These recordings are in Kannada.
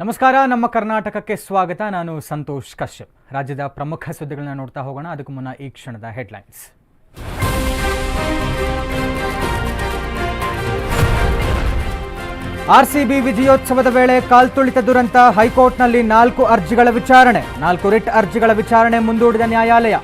ನಮಸ್ಕಾರ, ನಮ್ಮ ಕರ್ನಾಟಕಕ್ಕೆ ಸ್ವಾಗತ. ನಾನು ಸಂತೋಷ್ ಕಶ್ಯಪ್. ರಾಜ್ಯದ ಪ್ರಮುಖ ಸುದ್ದಿಗಳನ್ನ ನೋಡ್ತಾ ಹೋಗೋಣ. ಅದಕ್ಕೂ ಮುನ್ನ ಈ ಕ್ಷಣದ ಹೆಡ್ಲೈನ್ಸ್. ಆರ್ಸಿಬಿ ವಿಜಯೋತ್ಸವದ ವೇಳೆ ಕಾಲ್ತುಳಿತ ದುರಂತ. ಹೈಕೋರ್ಟ್ನಲ್ಲಿ ನಾಲ್ಕು ಅರ್ಜಿಗಳ ವಿಚಾರಣೆ. ನಾಲ್ಕು ರಿಟ್ ಅರ್ಜಿಗಳ ವಿಚಾರಣೆ ಮುಂದೂಡಿದ ನ್ಯಾಯಾಲಯ.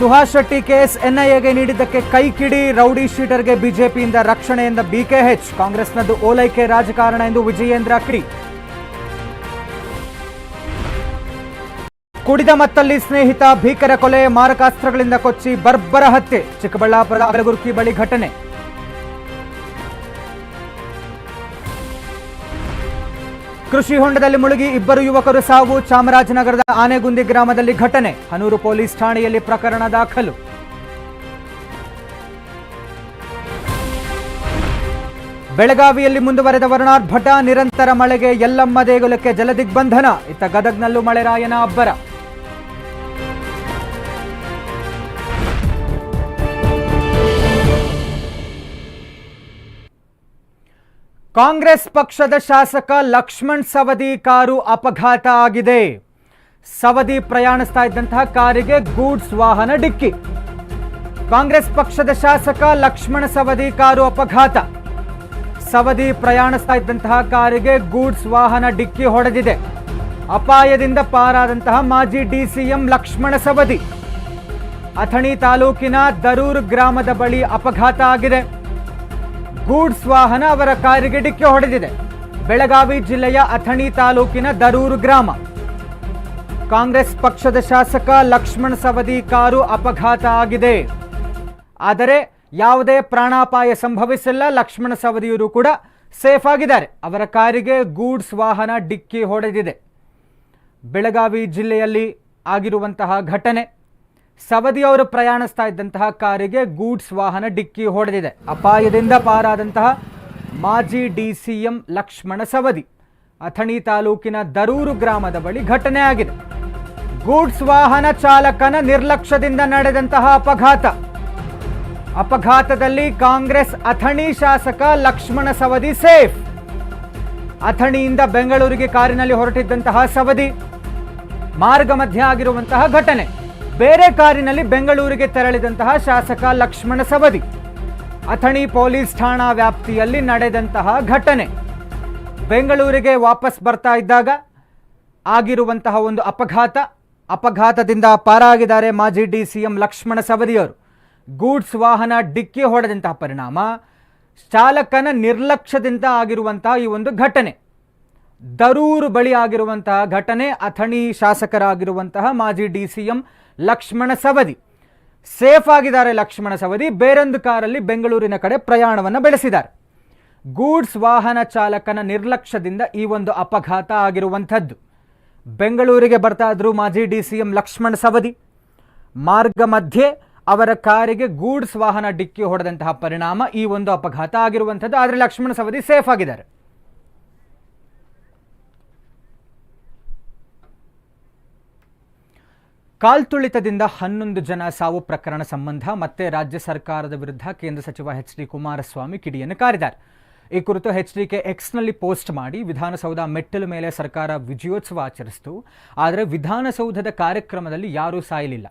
ಸುಹಾಸ್ ಶೆಟ್ಟಿ ಕೇಸ್ ಎನ್ಐಎಗೆ ನೀಡಿದ್ದಕ್ಕೆ ಕೈಕಿಡಿ ರೌಡಿ ಶೀಟರ್ಗೆ ಬಿಜೆಪಿಯಿಂದ ರಕ್ಷಣೆ ಎಂದ ಬಿಕೆಎಚ್ ಕಾಂಗ್ರೆಸ್ನದ್ದು ಓಲೈಕೆ ರಾಜಕಾರಣ ಎಂದು ವಿಜಯೇಂದ್ರ ಕಿಡಿ. ಕುಡಿದ ಮತ್ತಲ್ಲಿ ಸ್ನೇಹಿತ ಭೀಕರ ಕೊಲೆ, ಮಾರಕಾಸ್ತ್ರಗಳಿಂದ ಕೊಚ್ಚಿ ಬರ್ಬರ ಹತ್ಯೆ. ಚಿಕ್ಕಬಳ್ಳಾಪುರ ಅಗಲಗುರ್ಕಿ ಬಳಿ ಘಟನೆ. ಕೃಷಿ ಹೊಂಡದಲ್ಲಿ ಮುಳುಗಿ ಇಬ್ಬರು ಯುವಕರು ಸಾವು. ಚಾಮರಾಜನಗರದ ಆನೆಗುಂದಿ ಗ್ರಾಮದಲ್ಲಿ ಘಟನೆ. ಹನೂರು ಪೊಲೀಸ್ ಠಾಣೆಯಲ್ಲಿ ಪ್ರಕರಣ ದಾಖಲು. ಬೆಳಗಾವಿಯಲ್ಲಿ ಮುಂದುವರೆದ ವರುಣಾರ್ಭಟ ನಿರಂತರ ಮಳೆಗೆ ಯಲ್ಲಮ್ಮ ದೇಗುಲಕ್ಕೆ ಜಲದಿಗ್ಬಂಧನ. ಇತ್ತ ಗದಗ್ನಲ್ಲೂ ಮಳೆರಾಯನ ಅಬ್ಬರ. ಕಾಂಗ್ರೆಸ್ ಪಕ್ಷದ ಶಾಸಕ ಲಕ್ಷ್ಮಣ್ ಸವದಿ ಕಾರು ಅಪಘಾತ ಆಗಿದೆ. ಸವದಿ ಪ್ರಯಾಣಿಸ್ತಾ ಇದ್ದಂತಹ ಕಾರಿಗೆ ಗೂಡ್ಸ್ ವಾಹನ ಡಿಕ್ಕಿ. ಕಾಂಗ್ರೆಸ್ ಪಕ್ಷದ ಶಾಸಕ ಲಕ್ಷ್ಮಣ ಸವದಿ ಕಾರು ಅಪಘಾತ. ಸವದಿ ಪ್ರಯಾಣಿಸ್ತಾ ಇದ್ದಂತಹ ಕಾರಿಗೆ ಗೂಡ್ಸ್ ವಾಹನ ಡಿಕ್ಕಿ ಹೊಡೆದಿದೆ. ಅಪಾಯದಿಂದ ಪಾರಾದಂತಹ ಮಾಜಿ ಡಿಸಿಎಂ ಲಕ್ಷ್ಮಣ ಸವದಿ. ಅಥಣಿ ತಾಲೂಕಿನ ದರೂರ್ ಗ್ರಾಮದ ಬಳಿ ಅಪಘಾತ ಆಗಿದೆ. ಗೂಡ್ಸ್ ವಾಹನ ಅವರ ಕಾರಿಗೆ ಡಿಕ್ಕಿ ಹೊಡೆದಿದೆ. ಬೆಳಗಾವಿ ಜಿಲ್ಲೆಯ ಅಥಣಿ ತಾಲೂಕಿನ ದರೂರು ಗ್ರಾಮ. ಕಾಂಗ್ರೆಸ್ ಪಕ್ಷದ ಶಾಸಕ ಲಕ್ಷ್ಮಣ ಸವದಿ ಕಾರು ಅಪಘಾತ ಆಗಿದೆ. ಆದರೆ ಯಾವುದೇ ಪ್ರಾಣಾಪಾಯ ಸಂಭವಿಸಿಲ್ಲ, ಲಕ್ಷ್ಮಣ ಸವದಿಯವರು ಕೂಡ ಸೇಫ್ ಆಗಿದ್ದಾರೆ. ಅವರ ಕಾರಿಗೆ ಗೂಡ್ಸ್ ವಾಹನ ಡಿಕ್ಕಿ ಹೊಡೆದಿದೆ. ಬೆಳಗಾವಿ ಜಿಲ್ಲೆಯಲ್ಲಿ ಆಗಿರುವಂತಹ ಘಟನೆ ಸವದಿಯವರು ಪ್ರಯಾಣಿಸ್ತಾ ಇದ್ದಂತಹ ಕಾರಿಗೆ ಗೂಡ್ಸ್ ವಾಹನ ಡಿಕ್ಕಿ ಹೊಡೆದಿದೆ. ಅಪಾಯದಿಂದ ಪಾರಾದಂತಹ ಮಾಜಿ ಡಿಸಿಎಂ ಲಕ್ಷ್ಮಣ ಸವದಿ, ಅಥಣಿ ತಾಲೂಕಿನ ದರೂರು ಗ್ರಾಮದ ಬಳಿ ಘಟನೆ ಆಗಿದೆ. ಗೂಡ್ಸ್ ವಾಹನ ಚಾಲಕನ ನಿರ್ಲಕ್ಷ್ಯದಿಂದ ನಡೆದಂತಹ ಅಪಘಾತ. ಅಪಘಾತದಲ್ಲಿ ಕಾಂಗ್ರೆಸ್ ಅಥಣಿ ಶಾಸಕ ಲಕ್ಷ್ಮಣ ಸವದಿ ಸೇಫ್. ಅಥಣಿಯಿಂದ ಬೆಂಗಳೂರಿಗೆ ಕಾರಿನಲ್ಲಿ ಹೊರಟಿದ್ದಂತಹ ಸವದಿ, ಮಾರ್ಗ ಮಧ್ಯ ಆಗಿರುವಂತಹ ಘಟನೆ. ಬೇರೆ ಕಾರಿನಲ್ಲಿ ಬೆಂಗಳೂರಿಗೆ ತೆರಳಿದಂತಹ ಶಾಸಕ ಲಕ್ಷ್ಮಣ ಸವದಿ. ಅಥಣಿ ಪೊಲೀಸ್ ಠಾಣಾ ವ್ಯಾಪ್ತಿಯಲ್ಲಿ ನಡೆದಂತಹ ಘಟನೆ. ಬೆಂಗಳೂರಿಗೆ ವಾಪಸ್ ಬರ್ತಾ ಇದ್ದಾಗ ಆಗಿರುವಂತಹ ಒಂದು ಅಪಘಾತ, ಅಪಘಾತದಿಂದ ಪಾರಾಗಿದ್ದಾರೆ ಮಾಜಿ ಡಿ ಸಿ ಎಂ ಲಕ್ಷ್ಮಣ ಸವದಿಯವರು. ಗೂಡ್ಸ್ ವಾಹನ ಡಿಕ್ಕಿ ಹೊಡೆದಂತಹ ಪರಿಣಾಮ, ಚಾಲಕನ ನಿರ್ಲಕ್ಷ್ಯದಿಂದ ಆಗಿರುವಂತಹ ಈ ಒಂದು ಘಟನೆ. ದರೂರು ಬಳಿ ಆಗಿರುವಂತಹ ಘಟನೆ, ಅಥಣಿ ಶಾಸಕರಾಗಿರುವಂತಹ ಮಾಜಿ D C M Lakshman Savadi. Safe ಆಗಿದ್ದಾರೆ ಲಕ್ಷ್ಮಣ ಸವದಿ. ಬೇರೊಂದು ಕಾರಲ್ಲಿ ಬೆಂಗಳೂರಿನ ಕಡೆ ಪ್ರಯಾಣವನ್ನು ಬೆಳೆಸಿದ್ದಾರೆ. ಗೂಡ್ಸ್ ವಾಹನ ಚಾಲಕನ ನಿರ್ಲಕ್ಷ್ಯದಿಂದ ಈ ಒಂದು ಅಪಘಾತ ಆಗಿರುವಂಥದ್ದು. ಬೆಂಗಳೂರಿಗೆ ಬರ್ತಾ ಇದ್ರು ಮಾಜಿ D C M Lakshman Savadi. ಮಾರ್ಗ ಮಧ್ಯೆ ಅವರ ಕಾರಿಗೆ ಗೂಡ್ಸ್ ವಾಹನ ಡಿಕ್ಕಿ ಹೊಡೆದಂತಹ ಪರಿಣಾಮ ಈ ಒಂದು ಅಪಘಾತ ಆಗಿರುವಂಥದ್ದು. ಆದರೆ ಲಕ್ಷ್ಮಣ ಸವದಿ ಸೇಫ್ ಆಗಿದ್ದಾರೆ. ಕಾಲ್ತುಳಿತದಿಂದ ಹನ್ನೊಂದು ಜನ ಸಾವು ಪ್ರಕರಣ ಸಂಬಂಧ ಮತ್ತೆ ರಾಜ್ಯ ಸರ್ಕಾರದ ವಿರುದ್ಧ ಕೇಂದ್ರ ಸಚಿವ ಎಚ್ ಡಿ ಕುಮಾರಸ್ವಾಮಿ ಕಿಡಿಯನ್ನು ಕಾರಿದ್ದಾರೆ. ಈ ಕುರಿತು ಎಚ್ ಡಿ ಕೆ ಎಕ್ಸ್ನಲ್ಲಿ ಪೋಸ್ಟ್ ಮಾಡಿ ವಿಧಾನಸೌಧ ಮೆಟ್ಟಲು ಮೇಲೆ ಸರ್ಕಾರ ವಿಜಯೋತ್ಸವ ಆಚರಿಸಿತು. ಆದರೆ ವಿಧಾನಸೌಧದ ಕಾರ್ಯಕ್ರಮದಲ್ಲಿ ಯಾರೂ ಸಾಯಲಿಲ್ಲ.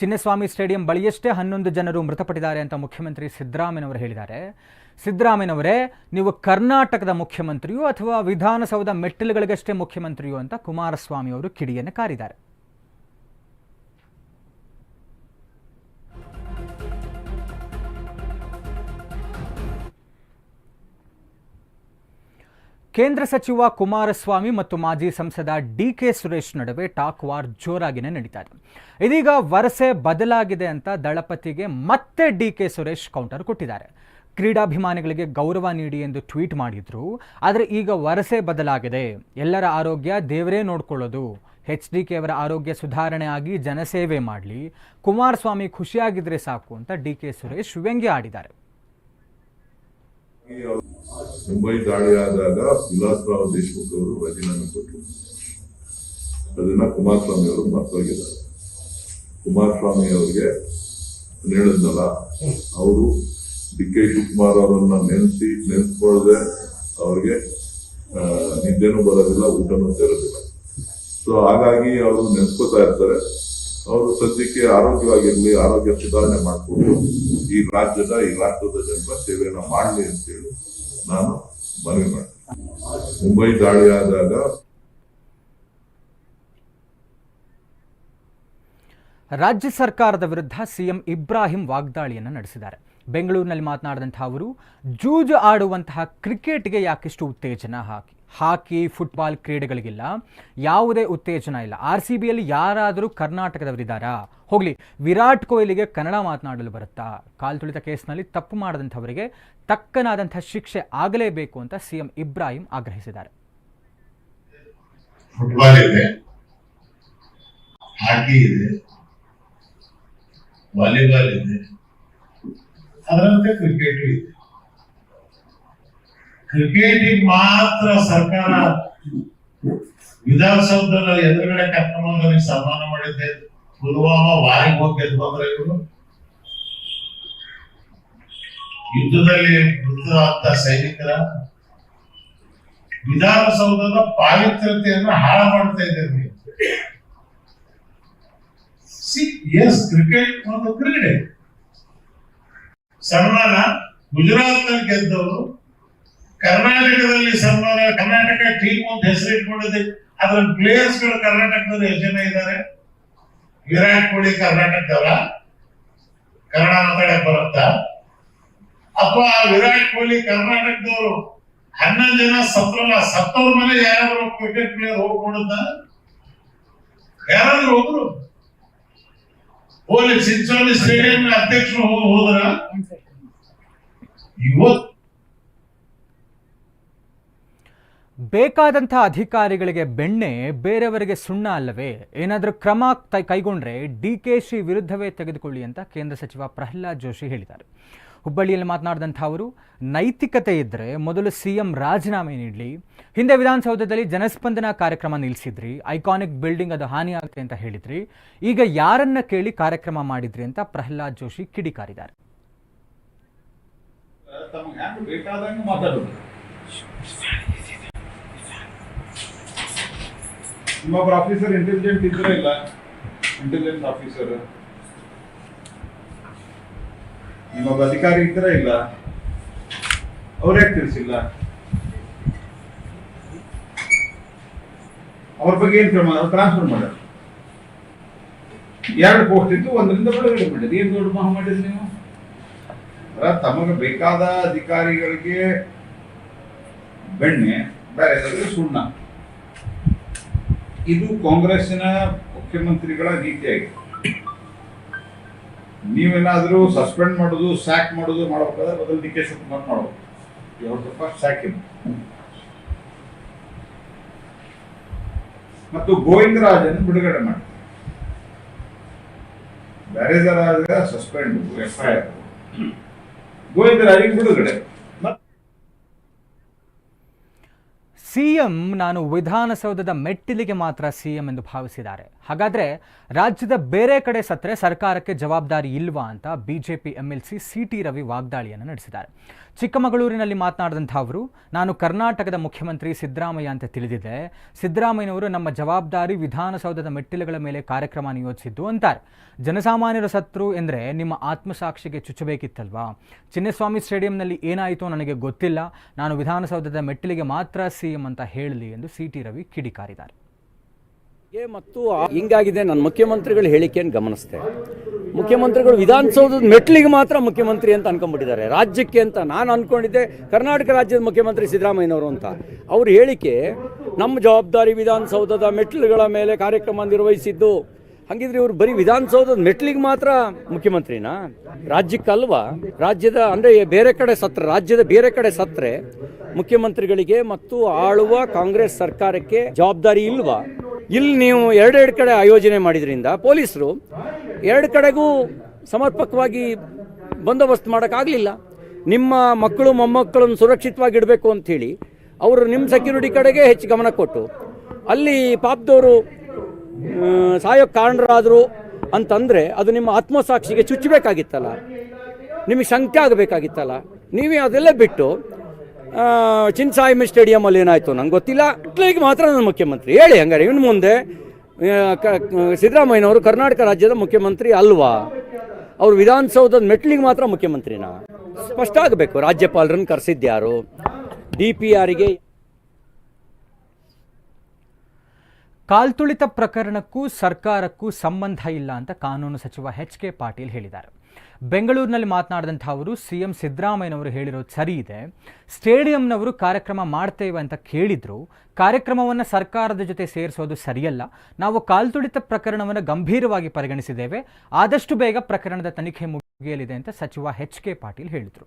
ಚಿನ್ನಸ್ವಾಮಿ ಸ್ಟೇಡಿಯಂ ಬಳಿಯಷ್ಟೇ ಹನ್ನೊಂದು ಜನರು ಮೃತಪಟ್ಟಿದ್ದಾರೆ ಅಂತ ಮುಖ್ಯಮಂತ್ರಿ ಸಿದ್ದರಾಮಯ್ಯನವರು ಹೇಳಿದ್ದಾರೆ. ಸಿದ್ದರಾಮಯ್ಯನವರೇ, ನೀವು ಕರ್ನಾಟಕದ ಮುಖ್ಯಮಂತ್ರಿಯೋ ಅಥವಾ ವಿಧಾನಸೌಧ ಮೆಟ್ಟಲುಗಳಿಗಷ್ಟೇ ಮುಖ್ಯಮಂತ್ರಿಯೋ ಅಂತ ಕುಮಾರಸ್ವಾಮಿ ಅವರು ಕಿಡಿಯನ್ನು ಕಾರಿದ್ದಾರೆ. ಕೇಂದ್ರ ಸಚಿವ ಕುಮಾರಸ್ವಾಮಿ ಮತ್ತು ಮಾಜಿ ಸಂಸದ ಡಿ ಕೆ ಸುರೇಶ್ ನಡುವೆ ಟಾಕ್ ವಾರ್ ಜೋರಾಗಿನೇ ನಡೀತಾ ಇದೆ. ಇದೀಗ ವರಸೆ ಬದಲಾಗಿದೆ ಅಂತ ದಳಪತಿಗೆ ಮತ್ತೆ ಡಿ ಕೆ ಸುರೇಶ್ ಕೌಂಟರ್ ಕೊಟ್ಟಿದ್ದಾರೆ. ಕ್ರೀಡಾಭಿಮಾನಿಗಳಿಗೆ ಗೌರವ ನೀಡಿ ಎಂದು ಟ್ವೀಟ್ ಮಾಡಿದ್ರು. ಆದರೆ ಈಗ ವರಸೆ ಬದಲಾಗಿದೆ. ಎಲ್ಲರ ಆರೋಗ್ಯ ದೇವರೇ ನೋಡ್ಕೊಳ್ಳೋದು. ಎಚ್ ಡಿ ಕೆ ಅವರ ಆರೋಗ್ಯ ಸುಧಾರಣೆ ಆಗಿ ಜನಸೇವೆ ಮಾಡಲಿ. ಕುಮಾರಸ್ವಾಮಿ ಖುಷಿಯಾಗಿದ್ರೆ ಸಾಕು ಅಂತ ಡಿ ಕೆ ಸುರೇಶ್ ವ್ಯಂಗ್ಯ ಆಡಿದ್ದಾರೆ. ಮುಂಬೈ ದಾಳಿ ಆದಾಗ ವಿಲಾಸರಾವ್ ದೇಶಮುಖ್ ಅವರು ರಾಜೀನಾಮೆ ಕೊಟ್ಟರು ಅದನ್ನ ಕುಮಾರಸ್ವಾಮಿ ಅವರು ಮರ್ತೋಗಿದ್ದಾರೆ. ಕುಮಾರಸ್ವಾಮಿ ಅವರಿಗೆ ಹೇಳಿದ್ನಲ್ಲ, ಅವರು ಡಿ ಕೆ ಶಿವಕುಮಾರ್ ಅವರನ್ನ ನೆನೆಸಿ ನೆನೆಸ್ಕೊಳ್ಳದೆ ಅವ್ರಿಗೆ ನಿದ್ದೆನೂ ಬರೋದಿಲ್ಲ, ಊಟನೂ ಸೇರೋದಿಲ್ಲ. ಸೊ ಹಾಗಾಗಿ ಅವರು ನೆನೆಸ್ಕೋತಾ ಇರ್ತಾರೆ. ಅವರು ಸದ್ಯಕ್ಕೆ ಆರೋಗ್ಯವಾಗಿರ್ಲಿ, ಆರೋಗ್ಯ ಸುಧಾರಣೆ ಮಾಡಿಕೊಂಡು ಈ ರಾಜ್ಯದ, ಈ ರಾಷ್ಟ್ರದ ಜನರ ಸೇವೆಯನ್ನು ಮಾಡಲಿ ಅಂತೇಳಿ ನಾನು ಮನವಿ ಮಾಡ್ತೀನಿ. ಮುಂಬೈ ದಾಳಿ ಆದಾಗ ರಾಜ್ಯ ಸರ್ಕಾರದ ವಿರುದ್ಧ ಸಿಎಂ ಇಬ್ರಾಹಿಂ ವಾಗ್ದಾಳಿಯನ್ನು ನಡೆಸಿದ್ದಾರೆ. ಬೆಂಗಳೂರಿನಲ್ಲಿ ಮಾತನಾಡಿದಂಥ ಅವರು, ಜೂಜು ಆಡುವಂತಹ ಕ್ರಿಕೆಟ್ಗೆ ಯಾಕಿಷ್ಟು ಉತ್ತೇಜನ ಹಾಕಿ ಹಾಕಿ ಫುಟ್ಬಾಲ್ ಕ್ರೀಡೆಗಳಿಗಿಲ್ಲ. ಯಾವುದೇ ಉತ್ತೇಜನ ಇಲ್ಲ. ಆರ್ ಸಿ ಬಿಯಲ್ಲಿ ಯಾರಾದರೂ ಕರ್ನಾಟಕದವರಿದ್ದಾರಾ? ಹೋಗಲಿ, ವಿರಾಟ್ ಕೊಹ್ಲಿಗೆ ಕನ್ನಡ ಮಾತನಾಡಲು ಬರುತ್ತಾ? ಕಾಲ್ ತುಳಿತ ಕೇಸ್ನಲ್ಲಿ ತಪ್ಪು ಮಾಡದಂಥವರಿಗೆ ತಕ್ಕನಾದಂಥ ಶಿಕ್ಷೆ ಆಗಲೇಬೇಕು ಅಂತ ಸಿಎಂ ಇಬ್ರಾಹಿಂ ಆಗ್ರಹಿಸಿದ್ದಾರೆ. ಫುಟ್ಬಾಲ್ ಇದೆ. ಹಾಕಿ ಇದೆ. ವಾಲಿಬಾಲ್ ಇದೆ. ಅದರಂತೆ ಕ್ರಿಕೆಟ್ ಇದೆ. ಕ್ರಿಕೆಟಿಗೆ ಮಾತ್ರ ಸರ್ಕಾರ ವಿಧಾನಸೌಧದ ಎದುರುಗಡೆ ಕರ್ಕೊಂಡು ಸನ್ಮಾನ ಮಾಡಿದ್ದೆ. ಪುಲ್ವಾಮಾ ವಾರಿ ಹೋಗಿ ಎದ್ದು ಬಂದ್ರೆ ಇವರು. ಯುದ್ಧದಲ್ಲಿ ಮೃತರಾದ ಸೈನಿಕರ ವಿಧಾನಸೌಧದ ಪಾವಿತ್ರತೆಯನ್ನು ಹಾಳು ಮಾಡ್ತಾ ಇದ್ದೀರಿ ನೀವು. ಎಸ್ ಕ್ರಿಕೆಟ್ ಒಂದು ಕ್ರೀಡೆ. ಸನ್ಮಾನ ಗುಜರಾತ್ನಲ್ಲಿ ಗೆದ್ದವರು ಕರ್ನಾಟಕದಲ್ಲಿ ಸನ್ಮಾನ ಕರ್ನಾಟಕ ಟೀಮ್ ಅಂತ ಹೆಸರಿಟ್ಕೊಂಡಿದೆ ಅದ್ರ ಪ್ಲೇಯರ್ಸ್ಗಳು ಕರ್ನಾಟಕದಲ್ಲಿ ಎಷ್ಟು ಜನ ಇದ್ದಾರೆ? ವಿರಾಟ್ ಕೊಹ್ಲಿ ಕರ್ನಾಟಕದವರ? ಕನ್ನಡ ಮಾತಾಡಕ್ ಬರುತ್ತಾ? ಅಥವಾ ವಿರಾಟ್ ಕೊಹ್ಲಿ ಕರ್ನಾಟಕದವರು ಹನ್ನೊಂದು ಜನ ಸತ್ರಲ್ಲ ಸತ್ತವ್ರ ಮನೆ ಯಾರಾದ್ರು ಕ್ರಿಕೆಟ್ ಪ್ಲೇಯರ್ ಹೋಗ್ಕೊಂಡಿದ್ದ ಯಾರಾದ್ರೂ ಒಬ್ರು ಹೋಲಿ ಚಿಂಚೋಳಿ ಸ್ಟೇಡಿಯಂ ಅಧ್ಯಕ್ಷರು ಹೋದ್ರ? ಇವತ್ತು ಬೇಕಾದಂಥ ಅಧಿಕಾರಿಗಳಿಗೆ ಬೆಣ್ಣೆ ಬೇರೆಯವರಿಗೆ ಸುಣ್ಣ ಅಲ್ಲವೇ? ಏನಾದರೂ ಕ್ರಮ ಕೈಗೊಂಡ್ರೆ ಡಿ ಕೆ ಶಿ ವಿರುದ್ಧವೇ ತೆಗೆದುಕೊಳ್ಳಿ ಅಂತ ಕೇಂದ್ರ ಸಚಿವ ಪ್ರಹ್ಲಾದ್ ಜೋಶಿ ಹೇಳಿದ್ದಾರೆ. ಹುಬ್ಬಳ್ಳಿಯಲ್ಲಿ ಮಾತನಾಡಿದಂಥ ಅವರು, ನೈತಿಕತೆ ಇದ್ದರೆ ಮೊದಲು ಸಿ ಎಂ ರಾಜೀನಾಮೆ ನೀಡಲಿ, ಹಿಂದೆ ವಿಧಾನಸೌಧದಲ್ಲಿ ಜನಸ್ಪಂದನ ಕಾರ್ಯಕ್ರಮ ನಿಲ್ಲಿಸಿದ್ರಿ ಐಕಾನಿಕ್ ಬಿಲ್ಡಿಂಗ್ ಅದು ಹಾನಿಯಾಗುತ್ತೆ ಅಂತ ಹೇಳಿದ್ರಿ, ಈಗ ಯಾರನ್ನ ಕೇಳಿ ಕಾರ್ಯಕ್ರಮ ಮಾಡಿದ್ರಿ ಅಂತ ಪ್ರಹ್ಲಾದ್ ಜೋಶಿ ಕಿಡಿಕಾರಿದ್ದಾರೆ. ನಿಮ್ಮೊಬ್ಬರು ಆಫೀಸರ್ ಇಂಟೆಲಿಜೆಂಟ್ ಇದ್ರೆ ಇಲ್ಲ? ಇಂಟೆಲಿಜೆನ್ಸ್ ಆಫೀಸರ್ ನಿಮ್ಮೊಬ್ಬ ಅಧಿಕಾರಿ ಇದ್ರೆ ಇಲ್ಲ? ಅವ್ರೇ ತಿಳಿಸಿಲ್ಲ? ಅವ್ರ ಬಗ್ಗೆ ಏನ್ ಕ್ರಮ ಟ್ರಾನ್ಸ್ಫರ್ ಮಾಡ್ಯಾರ ಎರಡು ಪೋಸ್ಟ್ ಇತ್ತು ಒಂದರಿಂದ ಬಿಡುಗಡೆ ಮಾಡಿದ್ರು ಏನ್ ದೊಡ್ಡ ಮಹಾ ಮಾಡಿದ್ರಿ ನೀವು? ತಮಗೆ ಬೇಕಾದ ಅಧಿಕಾರಿಗಳಿಗೆ ಬೆಣ್ಣೆ, ಬೇರೆ ಸುಣ್ಣ. ಇದು ಕಾಂಗ್ರೆಸ್ಸಿನ ಮುಖ್ಯಮಂತ್ರಿಗಳ ನೀತಿಯಾಗಿದೆ ನೀವೇನಾದರೂ ಸಸ್ಪೆಂಡ್ ಮಾಡೋದು, ಸ್ಯಾಕ್ ಮಾಡೋದು ಮಾಡಬೇಕಾದ್ರೆ ಬದಲು ಡಿ ಕೆ ಶಿವಕುಮಾರ್ ಮಾಡಬೇಕು. ಸ್ಯಾಕ್ ಸ್ಯಾಕ್ ಮತ್ತು ಗೋವಿಂದರಾಜನ್ ಬಿಡುಗಡೆ ಮಾಡಿ. ಬೇರೆದರಾದ್ರೆ ಸಸ್ಪೆಂಡ್, ಎಫ್ ಐ ಆರ್. ಗೋವಿಂದರಾಜಿಗೆ ಬಿಡುಗಡೆ ಮತ್ತ್ ಸಿಎಂ, ನಾನು ವಿಧಾನಸೌಧದ ಮೆಟ್ಟಿಲಿಗೆ ಮಾತ್ರ ಸಿಎಂ ಎಂದು ಭಾವಿಸಿದ್ದಾರೆ. ಹಾಗಾದ್ರೆ ರಾಜ್ಯದ ಬೇರೆ ಕಡೆ ಸತ್ತರೆ ಸರ್ಕಾರಕ್ಕೆ ಜವಾಬ್ದಾರಿ ಇಲ್ವಾ ಅಂತ BJP MLC C T Ravi ವಾಗ್ದಾಳಿಯನ್ನು ನಡೆಸಿದ್ದಾರೆ. ಚಿಕ್ಕಮಗಳೂರಿನಲ್ಲಿ ಮಾತನಾಡಿದಂಥ ಅವರು, ನಾನು ಕರ್ನಾಟಕದ ಮುಖ್ಯಮಂತ್ರಿ ಸಿದ್ದರಾಮಯ್ಯ ಅಂತ ತಿಳಿದಿದೆ. ಸಿದ್ದರಾಮಯ್ಯನವರು ನಮ್ಮ ಜವಾಬ್ದಾರಿ ವಿಧಾನಸೌಧದ ಮೆಟ್ಟಿಲುಗಳ ಮೇಲೆ ಕಾರ್ಯಕ್ರಮ ನಿಯೋಜಿಸಿದ್ದು ಅಂತಾರೆ. ಜನಸಾಮಾನ್ಯರ ಸತ್ರು ಎಂದರೆ ನಿಮ್ಮ ಆತ್ಮಸಾಕ್ಷಿಗೆ ಚುಚ್ಚಬೇಕಿತ್ತಲ್ವಾ? ಚಿನ್ನಸ್ವಾಮಿ ಸ್ಟೇಡಿಯಂನಲ್ಲಿ ಏನಾಯಿತು ನನಗೆ ಗೊತ್ತಿಲ್ಲ. ನಾನು ವಿಧಾನಸೌಧದ ಮೆಟ್ಟಿಲಿಗೆ ಮಾತ್ರ ಸಿಎಂ ಅಂತ ಹೇಳಲಿ ಎಂದು ಸಿ ಟಿ ರವಿ ಕಿಡಿಕಾರಿದ್ದಾರೆ. ಮತ್ತು ಹಿಂಗಾಗಿದೆ. ನನ್ನ ಮುಖ್ಯಮಂತ್ರಿಗಳ ಹೇಳಿಕೆಯನ್ನು ಗಮನಿಸ್ತೆ ಮುಖ್ಯಮಂತ್ರಿಗಳು ವಿಧಾನಸೌಧದ ಮೆಟ್ಲಿಗೆ ಮಾತ್ರ ಮುಖ್ಯಮಂತ್ರಿ ಅಂತ ಅನ್ಕೊಂಡ್ಬಿಟ್ಟಿದ್ದಾರೆ. ರಾಜ್ಯಕ್ಕೆ ಅಂತ ನಾನು ಅನ್ಕೊಂಡಿದ್ದೆ, ಕರ್ನಾಟಕ ರಾಜ್ಯದ ಮುಖ್ಯಮಂತ್ರಿ ಸಿದ್ದರಾಮಯ್ಯನವರು ಅಂತ. ಅವ್ರ ಹೇಳಿಕೆ, ನಮ್ಮ ಜವಾಬ್ದಾರಿ ವಿಧಾನಸೌಧದ ಮೆಟ್ಲುಗಳ ಮೇಲೆ ಕಾರ್ಯಕ್ರಮ ನಿರ್ವಹಿಸಿದ್ದು ಹಂಗಿದ್ರೆ ಇವರು ಬರೀ ವಿಧಾನಸೌಧದ ಮೆಟ್ಲಿಗೆ ಮಾತ್ರ ಮುಖ್ಯಮಂತ್ರಿನಾ? ರಾಜ್ಯಕ್ಕಲ್ವಾ? ರಾಜ್ಯದ ಅಂದರೆ ಬೇರೆ ಕಡೆ ಸತ್ರ, ರಾಜ್ಯದ ಬೇರೆ ಕಡೆ ಸತ್ರೆ ಮುಖ್ಯಮಂತ್ರಿಗಳಿಗೆ ಮತ್ತು ಆಳುವ ಕಾಂಗ್ರೆಸ್ ಸರ್ಕಾರಕ್ಕೆ ಜವಾಬ್ದಾರಿ ಇಲ್ವಾ? ಇಲ್ಲಿ ನೀವು ಎರಡೆರಡು ಕಡೆ ಆಯೋಜನೆ ಮಾಡಿದ್ರಿಂದ ಪೊಲೀಸರು ಎರಡು ಕಡೆಗೂ ಸಮರ್ಪಕವಾಗಿ ಬಂದೋಬಸ್ತ್ ಮಾಡೋಕ್ಕಾಗಲಿಲ್ಲ. ನಿಮ್ಮ ಮಕ್ಕಳು ಮೊಮ್ಮಕ್ಕಳನ್ನು ಸುರಕ್ಷಿತವಾಗಿ ಇಡಬೇಕು ಅಂಥೇಳಿ ಅವರು ನಿಮ್ಮ ಸೆಕ್ಯೂರಿಟಿ ಕಡೆಗೆ ಹೆಚ್ಚು ಗಮನ ಕೊಟ್ಟು, ಅಲ್ಲಿ ಪಾಪದವರು ಸಾಯೋಕ್ಕೆ ಕಾರಣರಾದರು ಅಂತಂದರೆ ಅದು ನಿಮ್ಮ ಆತ್ಮಸಾಕ್ಷಿಗೆ ಚುಚ್ಚಬೇಕಾಗಿತ್ತಲ್ಲ. ನಿಮಗೆ ಶಂಕೆ ಆಗಬೇಕಾಗಿತ್ತಲ್ಲ. ನೀವೇ ಅದೆಲ್ಲ ಬಿಟ್ಟು ಚಿನ್ಸಾಯಿಮ್ ಸ್ಟೇಡಿಯಮಲ್ಲಿ ಏನಾಯಿತು ನಂಗೆ ಗೊತ್ತಿಲ್ಲ. ಇಟ್ಲಿಗೆ ಮಾತ್ರ ನಾನು ಮುಖ್ಯಮಂತ್ರಿ. ಹೇಳಿ ಹಂಗಾರೆ ಇನ್ನು ಮುಂದೆ ಸಿದ್ದರಾಮಯ್ಯನವರು ಕರ್ನಾಟಕ ರಾಜ್ಯದ ಮುಖ್ಯಮಂತ್ರಿ ಅಲ್ವಾ? ಅವರು ವಿಧಾನಸೌಧದ ಮೆಟ್ಲಿಗೆ ಮಾತ್ರ ಮುಖ್ಯಮಂತ್ರಿನಾ? ಸ್ಪಷ್ಟ ಆಗಬೇಕು, ರಾಜ್ಯಪಾಲರನ್ನು ಕರೆಸಿದ್ಯಾರು ಡಿ ಪಿ ಆರಿಗೆ ಕಾಲ್ತುಳಿತ ಪ್ರಕರಣಕ್ಕೂ ಸರ್ಕಾರಕ್ಕೂ ಸಂಬಂಧ ಇಲ್ಲ ಅಂತ ಕಾನೂನು ಸಚಿವ ಎಚ್ ಕೆ ಪಾಟೀಲ್ ಹೇಳಿದ್ದಾರೆ. ಬೆಂಗಳೂರಿನಲ್ಲಿ ಮಾತನಾಡಿದಂಥ ಅವರು, ಸಿಎಂ ಸಿದ್ದರಾಮಯ್ಯನವರು ಹೇಳಿರೋದು ಸರಿ ಇದೆ. ಸ್ಟೇಡಿಯಂನವರು ಕಾರ್ಯಕ್ರಮ ಮಾಡ್ತೇವೆ ಅಂತ ಕೇಳಿದ್ರು. ಕಾರ್ಯಕ್ರಮವನ್ನು ಸರ್ಕಾರದ ಜೊತೆ ಸೇರಿಸೋದು ಸರಿಯಲ್ಲ. ನಾವು ಕಾಲ್ತುಳಿತ ಪ್ರಕರಣವನ್ನು ಗಂಭೀರವಾಗಿ ಪರಿಗಣಿಸಿದ್ದೇವೆ. ಆದಷ್ಟು ಬೇಗ ಪ್ರಕರಣದ ತನಿಖೆ ಮುಗಿಯಲಿದೆ ಅಂತ ಸಚಿವ ಎಚ್ ಕೆ ಪಾಟೀಲ್ ಹೇಳಿದರು.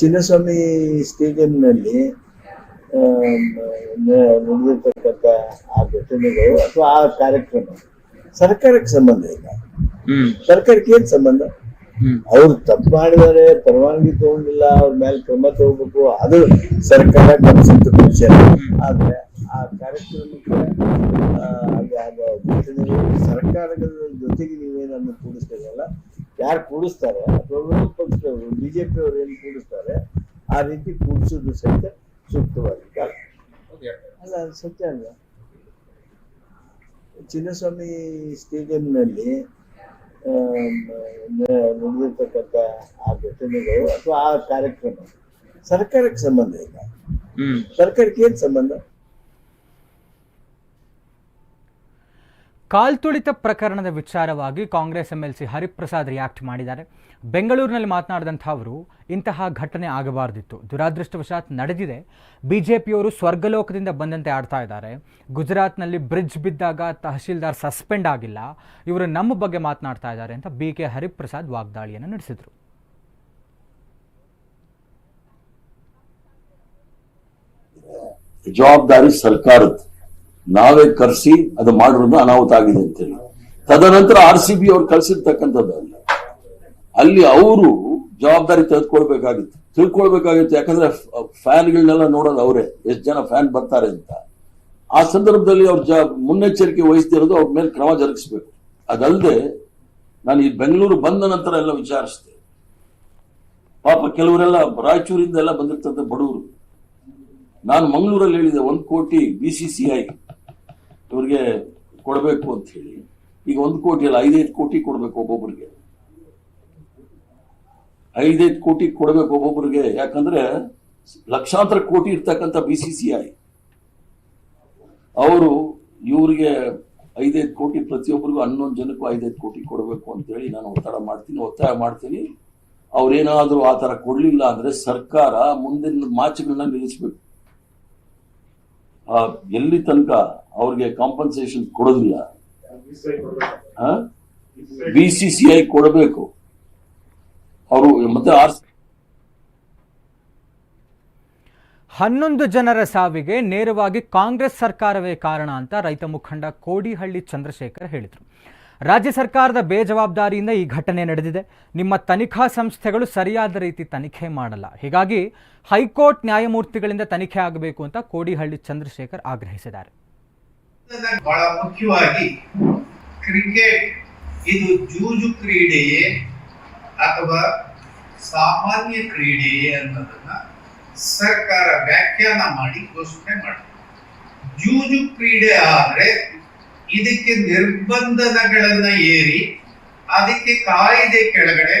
ಚಿನ್ನಸ್ವಾಮಿ ಸ್ಟೇಡಿಯಂನಲ್ಲಿ ನಡೆದಿರ್ತಕ್ಕಂಥ ಆ ಘಟನೆಗಳು ಅಥವಾ ಆ ಕಾರ್ಯಕ್ರಮ ಸರ್ಕಾರಕ್ಕೆ ಸಂಬಂಧ ಇಲ್ಲ. ಸರ್ಕಾರಕ್ಕೆ ಏನ್ ಸಂಬಂಧ? ಅವ್ರು ತಪ್ಪು ಮಾಡಿದ್ದಾರೆ ಪರವಾನಗಿ ತಗೊಂಡಿಲ್ಲ ಅವ್ರ ಮೇಲೆ ಕ್ರಮ ತಗೋಬೇಕು ಅದು ಸರ್ಕಾರ ಗಮನಿಸಿದ ವಿಷಯ. ಆದ್ರೆ ಆ ಕಾರ್ಯಕ್ರಮಕ್ಕೆ ಸರ್ಕಾರದ ಜೊತೆಗೆ ನೀವೇನನ್ನು ಕೂಡಿಸ್ತೀರಲ್ಲ ಯಾರು ಕೂಡಿಸ್ತಾರೆ? ಅಥವಾ ವಿರೋಧ ಪಕ್ಷದವರು ಬಿಜೆಪಿ ಅವರು ಏನು ಕೂಡಿಸ್ತಾರೆ ಆ ರೀತಿ ಕೂಡಿಸೋದು ಸಹಿತ ಅಲ್ಲ ಸತ್ಯ ಅಲ್ಲ. ಚಿನ್ನಸ್ವಾಮಿ ಸ್ಟೇಡಿಯಂನಲ್ಲಿ ನಡೆದಿರ್ತಕ್ಕಂಥ ಆ ಘಟನೆಗಳು ಅಥವಾ ಆ ಕಾರ್ಯಕ್ರಮ ಸರ್ಕಾರಕ್ಕೆ ಸಂಬಂಧ ಇಲ್ಲ. ಸರ್ಕಾರಕ್ಕೆ ಏನ್ ಸಂಬಂಧ? ಕಾಲ್ತುಳಿತ ಪ್ರಕರಣದ ವಿಚಾರವಾಗಿ ಕಾಂಗ್ರೆಸ್ ಎಂಎಲ್ಸಿ ಹರಿಪ್ರಸಾದ್ ರಿಯಾಕ್ಟ್ ಮಾಡಿದ್ದಾರೆ. ಬೆಂಗಳೂರಿನಲ್ಲಿ ಮಾತನಾಡಿದಂಥ ಅವರು, ಇಂತಹ ಘಟನೆ ಆಗಬಾರ್ದಿತ್ತು. ದುರಾದೃಷ್ಟವಶಾತ್ ನಡೆದಿದೆ. ಬಿಜೆಪಿಯವರು ಸ್ವರ್ಗಲೋಕದಿಂದ ಬಂದಂತೆ ಆಡ್ತಾ ಇದ್ದಾರೆ. ಗುಜರಾತ್ನಲ್ಲಿ ಬ್ರಿಡ್ಜ್ ಬಿದ್ದಾಗ ತಹಶೀಲ್ದಾರ್ ಸಸ್ಪೆಂಡ್ ಆಗಿಲ್ಲ. ಇವರು ನಮ್ಮ ಬಗ್ಗೆ ಮಾತನಾಡ್ತಾ ಇದ್ದಾರೆ ಅಂತ ಬಿ ಕೆ ಹರಿಪ್ರಸಾದ್ ವಾಗ್ದಾಳಿಯನ್ನು ನಡೆಸಿದರು. ಜವಾಬ್ದಾರಿ ಸರ್ಕಾರದ್ದು. ನಾವೇ ಕರೆಸಿ ಅದು ಮಾಡಿರೋದು ಅನಾಹುತ ಆಗಿದೆ ಅಂತೇಳಿ. ತದನಂತರ ಆರ್ ಸಿ ಬಿ ಅವ್ರು ಕಳ್ಸಿರ್ತಕ್ಕಂಥದ್ದು ಅಲ್ಲಿ ಅವರು ಜವಾಬ್ದಾರಿ ತೆಗೆದುಕೊಳ್ಬೇಕಾಗಿತ್ತು. ತಿಳ್ಕೊಳ್ಬೇಕಾಗಿತ್ತು. ಯಾಕಂದ್ರೆ ಫ್ಯಾನ್ಗಳನ್ನೆಲ್ಲ ನೋಡೋದು ಅವರೇ. ಎಷ್ಟು ಜನ ಫ್ಯಾನ್ ಬರ್ತಾರೆ ಅಂತ. ಆ ಸಂದರ್ಭದಲ್ಲಿ ಅವ್ರ ಜ, ಮುನ್ನೆಚ್ಚರಿಕೆ ವಹಿಸ್ತಿರೋದು ಅವ್ರ ಮೇಲೆ ಕ್ರಮ ಜರುಗಿಸ್ಬೇಕು. ಅದಲ್ಲದೆ ನಾನು ಈ ಬೆಂಗಳೂರು ಬಂದ ನಂತರ ಎಲ್ಲ ವಿಚಾರಿಸಿದೆ. ಪಾಪ ಕೆಲವರೆಲ್ಲ ರಾಯಚೂರಿಂದ ಎಲ್ಲ ಬಂದಿರ್ತಂತ ಬಡವರು. ನಾನು ಮಂಗಳೂರಲ್ಲಿ ಹೇಳಿದೆ, ಒಂದು ಕೋಟಿ ಬಿ ಸಿ ಸಿ ಐ ಇವ್ರಿಗೆ ಕೊಡಬೇಕು ಅಂತ ಹೇಳಿ. ಈಗ ಒಂದು ಕೋಟಿ ಅಲ್ಲ ಐದೈದು ಕೋಟಿ ಕೊಡಬೇಕು ಒಬ್ಬೊಬ್ಬರಿಗೆ ಐದೈದು ಕೋಟಿ ಕೊಡಬೇಕು ಒಬ್ಬೊಬ್ಬರಿಗೆ ಯಾಕಂದ್ರೆ ಲಕ್ಷಾಂತರ ಕೋಟಿ ಇರ್ತಕ್ಕಂಥ ಬಿ ಸಿ ಸಿ ಐ ಅವರು ಇವರಿಗೆ ಐದೈದು ಕೋಟಿ ಪ್ರತಿಯೊಬ್ಬರಿಗೂ ಹನ್ನೊಂದು ಜನಕ್ಕೂ ಐದೈದು ಕೋಟಿ ಕೊಡಬೇಕು ಅಂತ ಹೇಳಿ ನಾನು ಒತ್ತಡ ಮಾಡ್ತೀನಿ ಒತ್ತಾಯ ಮಾಡ್ತೀನಿ. ಅವ್ರೇನಾದ್ರೂ ಆ ತರ ಕೊಡಲಿಲ್ಲ ಅಂದ್ರೆ ಸರ್ಕಾರ ಮುಂದಿನ ಮಾಚುಗಳನ್ನ ನಿಲ್ಲಿಸ್ಬೇಕು. ಆ, ಎಲ್ಲಿ ತನಕ ಅವ್ರಿಗೆ ಕಾಂಪನ್ಸೇಷನ್ ಕೊಡೋದಿಲ್ಲ? ಬಿ ಸಿ ಸಿ ಐ ಕೊಡಬೇಕು. ಅವರು ಮತ್ತೆ ಆರ್ಸ್ ಹನ್ನೊಂದು ಜನರ ಸಾವಿಗೆ ನೇರವಾಗಿ ಕಾಂಗ್ರೆಸ್ ಸರ್ಕಾರವೇ ಕಾರಣ ಅಂತ ರೈತ ಮುಖಂಡ ಕೋಡಿಹಳ್ಳಿ ಚಂದ್ರಶೇಖರ್ ಹೇಳಿದರು. ರಾಜ್ಯ ಸರ್ಕಾರದ ಬೇಜವಾಬ್ದಾರಿಯಿಂದ ಈ ಘಟನೆ ನಡೆದಿದೆ. ನಿಮ್ಮ ತನಿಖಾ ಸಂಸ್ಥೆಗಳು ಸರಿಯಾದ ರೀತಿ ತನಿಖೆ ಮಾಡಲ್ಲ. ಹೀಗಾಗಿ ಹೈಕೋರ್ಟ್ ನ್ಯಾಯಮೂರ್ತಿಗಳಿಂದ ತನಿಖೆ ಆಗಬೇಕು ಅಂತ ಕೋಡಿಹಳ್ಳಿ ಚಂದ್ರಶೇಖರ್ ಆಗ್ರಹಿಸಿದ್ದಾರೆ. ಬಹಳ ಮುಖ್ಯವಾಗಿ ಕ್ರಿಕೆಟ್ ಇದು ಜೂಜು ಕ್ರೀಡೆಯೇ ಅಥವಾ ಸಾಮಾನ್ಯ ಕ್ರೀಡೆ ಅನ್ನೋದನ್ನ ಸರ್ಕಾರ ವ್ಯಾಖ್ಯಾನ ಮಾಡಿ ಘೋಷಣೆ ಮಾಡಿದೆ ಜೂಜು ಕ್ರೀಡೆ ಆದ್ರೆ ಇದಕ್ಕೆ ನಿರ್ಬಂಧನಗಳನ್ನ ಏರಿ ಅದಕ್ಕೆ ಕಾಯ್ದೆ ಕೆಳಗಡೆ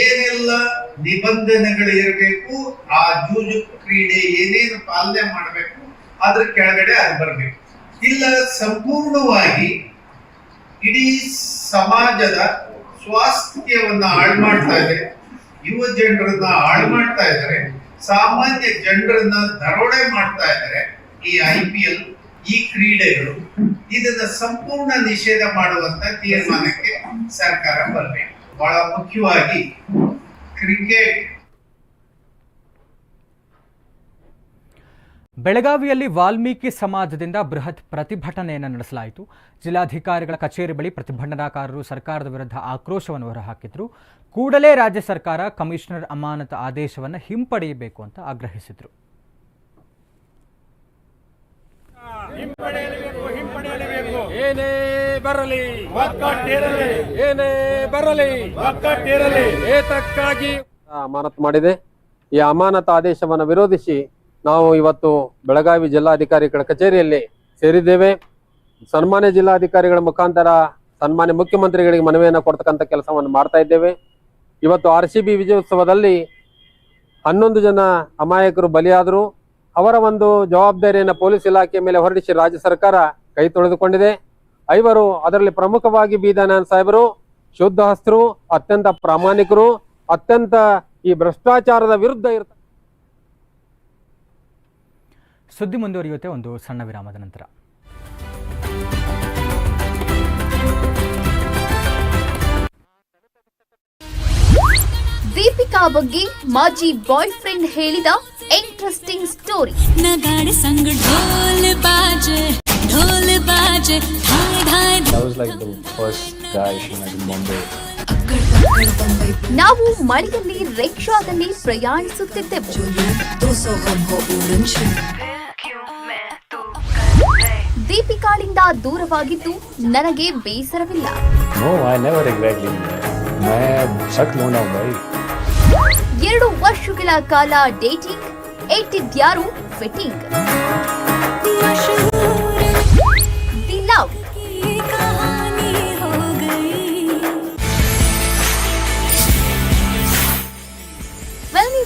ಏನೆಲ್ಲ ನಿಬಂಧನೆಗಳು ಇರಬೇಕು, ಆ ಜೂಜು ಕ್ರೀಡೆ ಏನೇನು ಪಾಲನೆ ಮಾಡಬೇಕು ಅದ್ರ ಕೆಳಗಡೆ ಅದು ಬರಬೇಕು. ಇಲ್ಲ, ಸಂಪೂರ್ಣವಾಗಿ ಇಡೀ ಸಮಾಜದ ಸ್ವಾಸ್ಥ್ಯವನ್ನ ಹಾಳು ಮಾಡ್ತಾ ಇದೆ, ಯುವ ಜನರನ್ನ ಹಾಳು ಮಾಡ್ತಾ ಇದ್ದಾರೆ, ಸಾಮಾನ್ಯ ಜನರನ್ನ ದರೋಡೆ ಮಾಡ್ತಾ ಇದ್ದಾರೆ ಈ ಐ ಪಿ ಎಲ್ ಈ ಕ್ರೀಡೆಗಳು. ಇದನ್ನ ಸಂಪೂರ್ಣ ನಿಷೇಧ ಮಾಡುವಂತ ತೀರ್ಮಾನಕ್ಕೆ ಸರ್ಕಾರ ಬರಬೇಕು. ಬಹಳ ಮುಖ್ಯವಾಗಿ ಕ್ರಿಕೆಟ್ ಬೆಳಗಾವಿಯಲ್ಲಿ ವಾಲ್ಮೀಕಿ ಸಮಾಜದಿಂದ ಬೃಹತ್ ಪ್ರತಿಭಟನೆಯನ್ನು ನಡೆಸಲಾಯಿತು. ಜಿಲ್ಲಾಧಿಕಾರಿಗಳ ಕಚೇರಿ ಬಳಿ ಪ್ರತಿಭಟನಾಕಾರರು ಸರ್ಕಾರದ ವಿರುದ್ಧ ಆಕ್ರೋಶವನ್ನು ಹೊರಹಾಕಿದ್ರು. ಕೂಡಲೇ ರಾಜ್ಯ ಸರ್ಕಾರ ಕಮಿಷನರ್ ಅಮಾನತ್ ಆದೇಶವನ್ನು ಹಿಂಪಡೆಯಬೇಕು ಅಂತ ಆಗ್ರಹಿಸಿದರು. ಏನೇ ಬರಲಿ ಏನೇ ಬರಲಿ ಏತಕ್ಕಾಗಿ ಅಮಾನತು ಮಾಡಿದೆ. ಈ ಅಮಾನತ ಆದೇಶವನ್ನು ವಿರೋಧಿಸಿ ನಾವು ಇವತ್ತು ಬೆಳಗಾವಿ ಜಿಲ್ಲಾಧಿಕಾರಿಗಳ ಕಚೇರಿಯಲ್ಲಿ ಸೇರಿದ್ದೇವೆ. ಸನ್ಮಾನ್ಯ ಜಿಲ್ಲಾಧಿಕಾರಿಗಳ ಮುಖಾಂತರ ಸನ್ಮಾನ್ಯ ಮುಖ್ಯಮಂತ್ರಿಗಳಿಗೆ ಮನವಿಯನ್ನು ಕೊಡ್ತಕ್ಕಂಥ ಕೆಲಸವನ್ನು ಮಾಡ್ತಾ ಇದ್ದೇವೆ. ಇವತ್ತು ಆರ್ ಸಿ ಬಿ ವಿಜಯೋತ್ಸವದಲ್ಲಿ ಹನ್ನೊಂದು ಜನ ಅಮಾಯಕರು ಬಲಿಯಾದರು. ಅವರ ಒಂದು ಜವಾಬ್ದಾರಿಯನ್ನು ಪೊಲೀಸ್ ಇಲಾಖೆ ಮೇಲೆ ಹೊರಡಿಸಿ ರಾಜ್ಯ ಸರ್ಕಾರ ಕೈ ತೊಳೆದುಕೊಂಡಿದೆ. ಐವರು ಅದರಲ್ಲಿ ಪ್ರಮುಖವಾಗಿ ಬೀದಾನಾನ್ ಸಾಹೇಬರು, ಶುದ್ಧ ಹಸ್ತರು, ಅತ್ಯಂತ ಪ್ರಾಮಾಣಿಕರು, ಅತ್ಯಂತ ಈ ಭ್ರಷ್ಟಾಚಾರದ ವಿರುದ್ಧ ಇರ್ತ ಸುದ್ದಿ ಮುಂದುವರಿಯುತ್ತೆ ಒಂದು ಸಣ್ಣ ವಿರಾಮದ ನಂತರ. ದೀಪಿಕಾ ಬಗ್ಗೆ ಮಾಜಿ ಬಾಯ್ ಫ್ರೆಂಡ್ ಹೇಳಿದ ಇಂಟ್ರೆಸ್ಟಿಂಗ್ ಸ್ಟೋರಿ. ನಾವು ಮಳೆಯಲ್ಲಿ ರಿಕ್ಷಾದಲ್ಲಿ ಪ್ರಯಾಣಿಸುತ್ತಿದ್ದೆವು. ದೀಪಿಕಾಳಿಂದ ದೂರವಾಗಿದ್ದು ನನಗೆ ಬೇಸರವಿಲ್ಲ. ಎರಡು ವರ್ಷಗಳ ಕಾಲ ಡೇಟಿಂಗ್ ಏಟಿದ್ಯಾರು ಫಿಟ್ಟಿಂಗ್. The love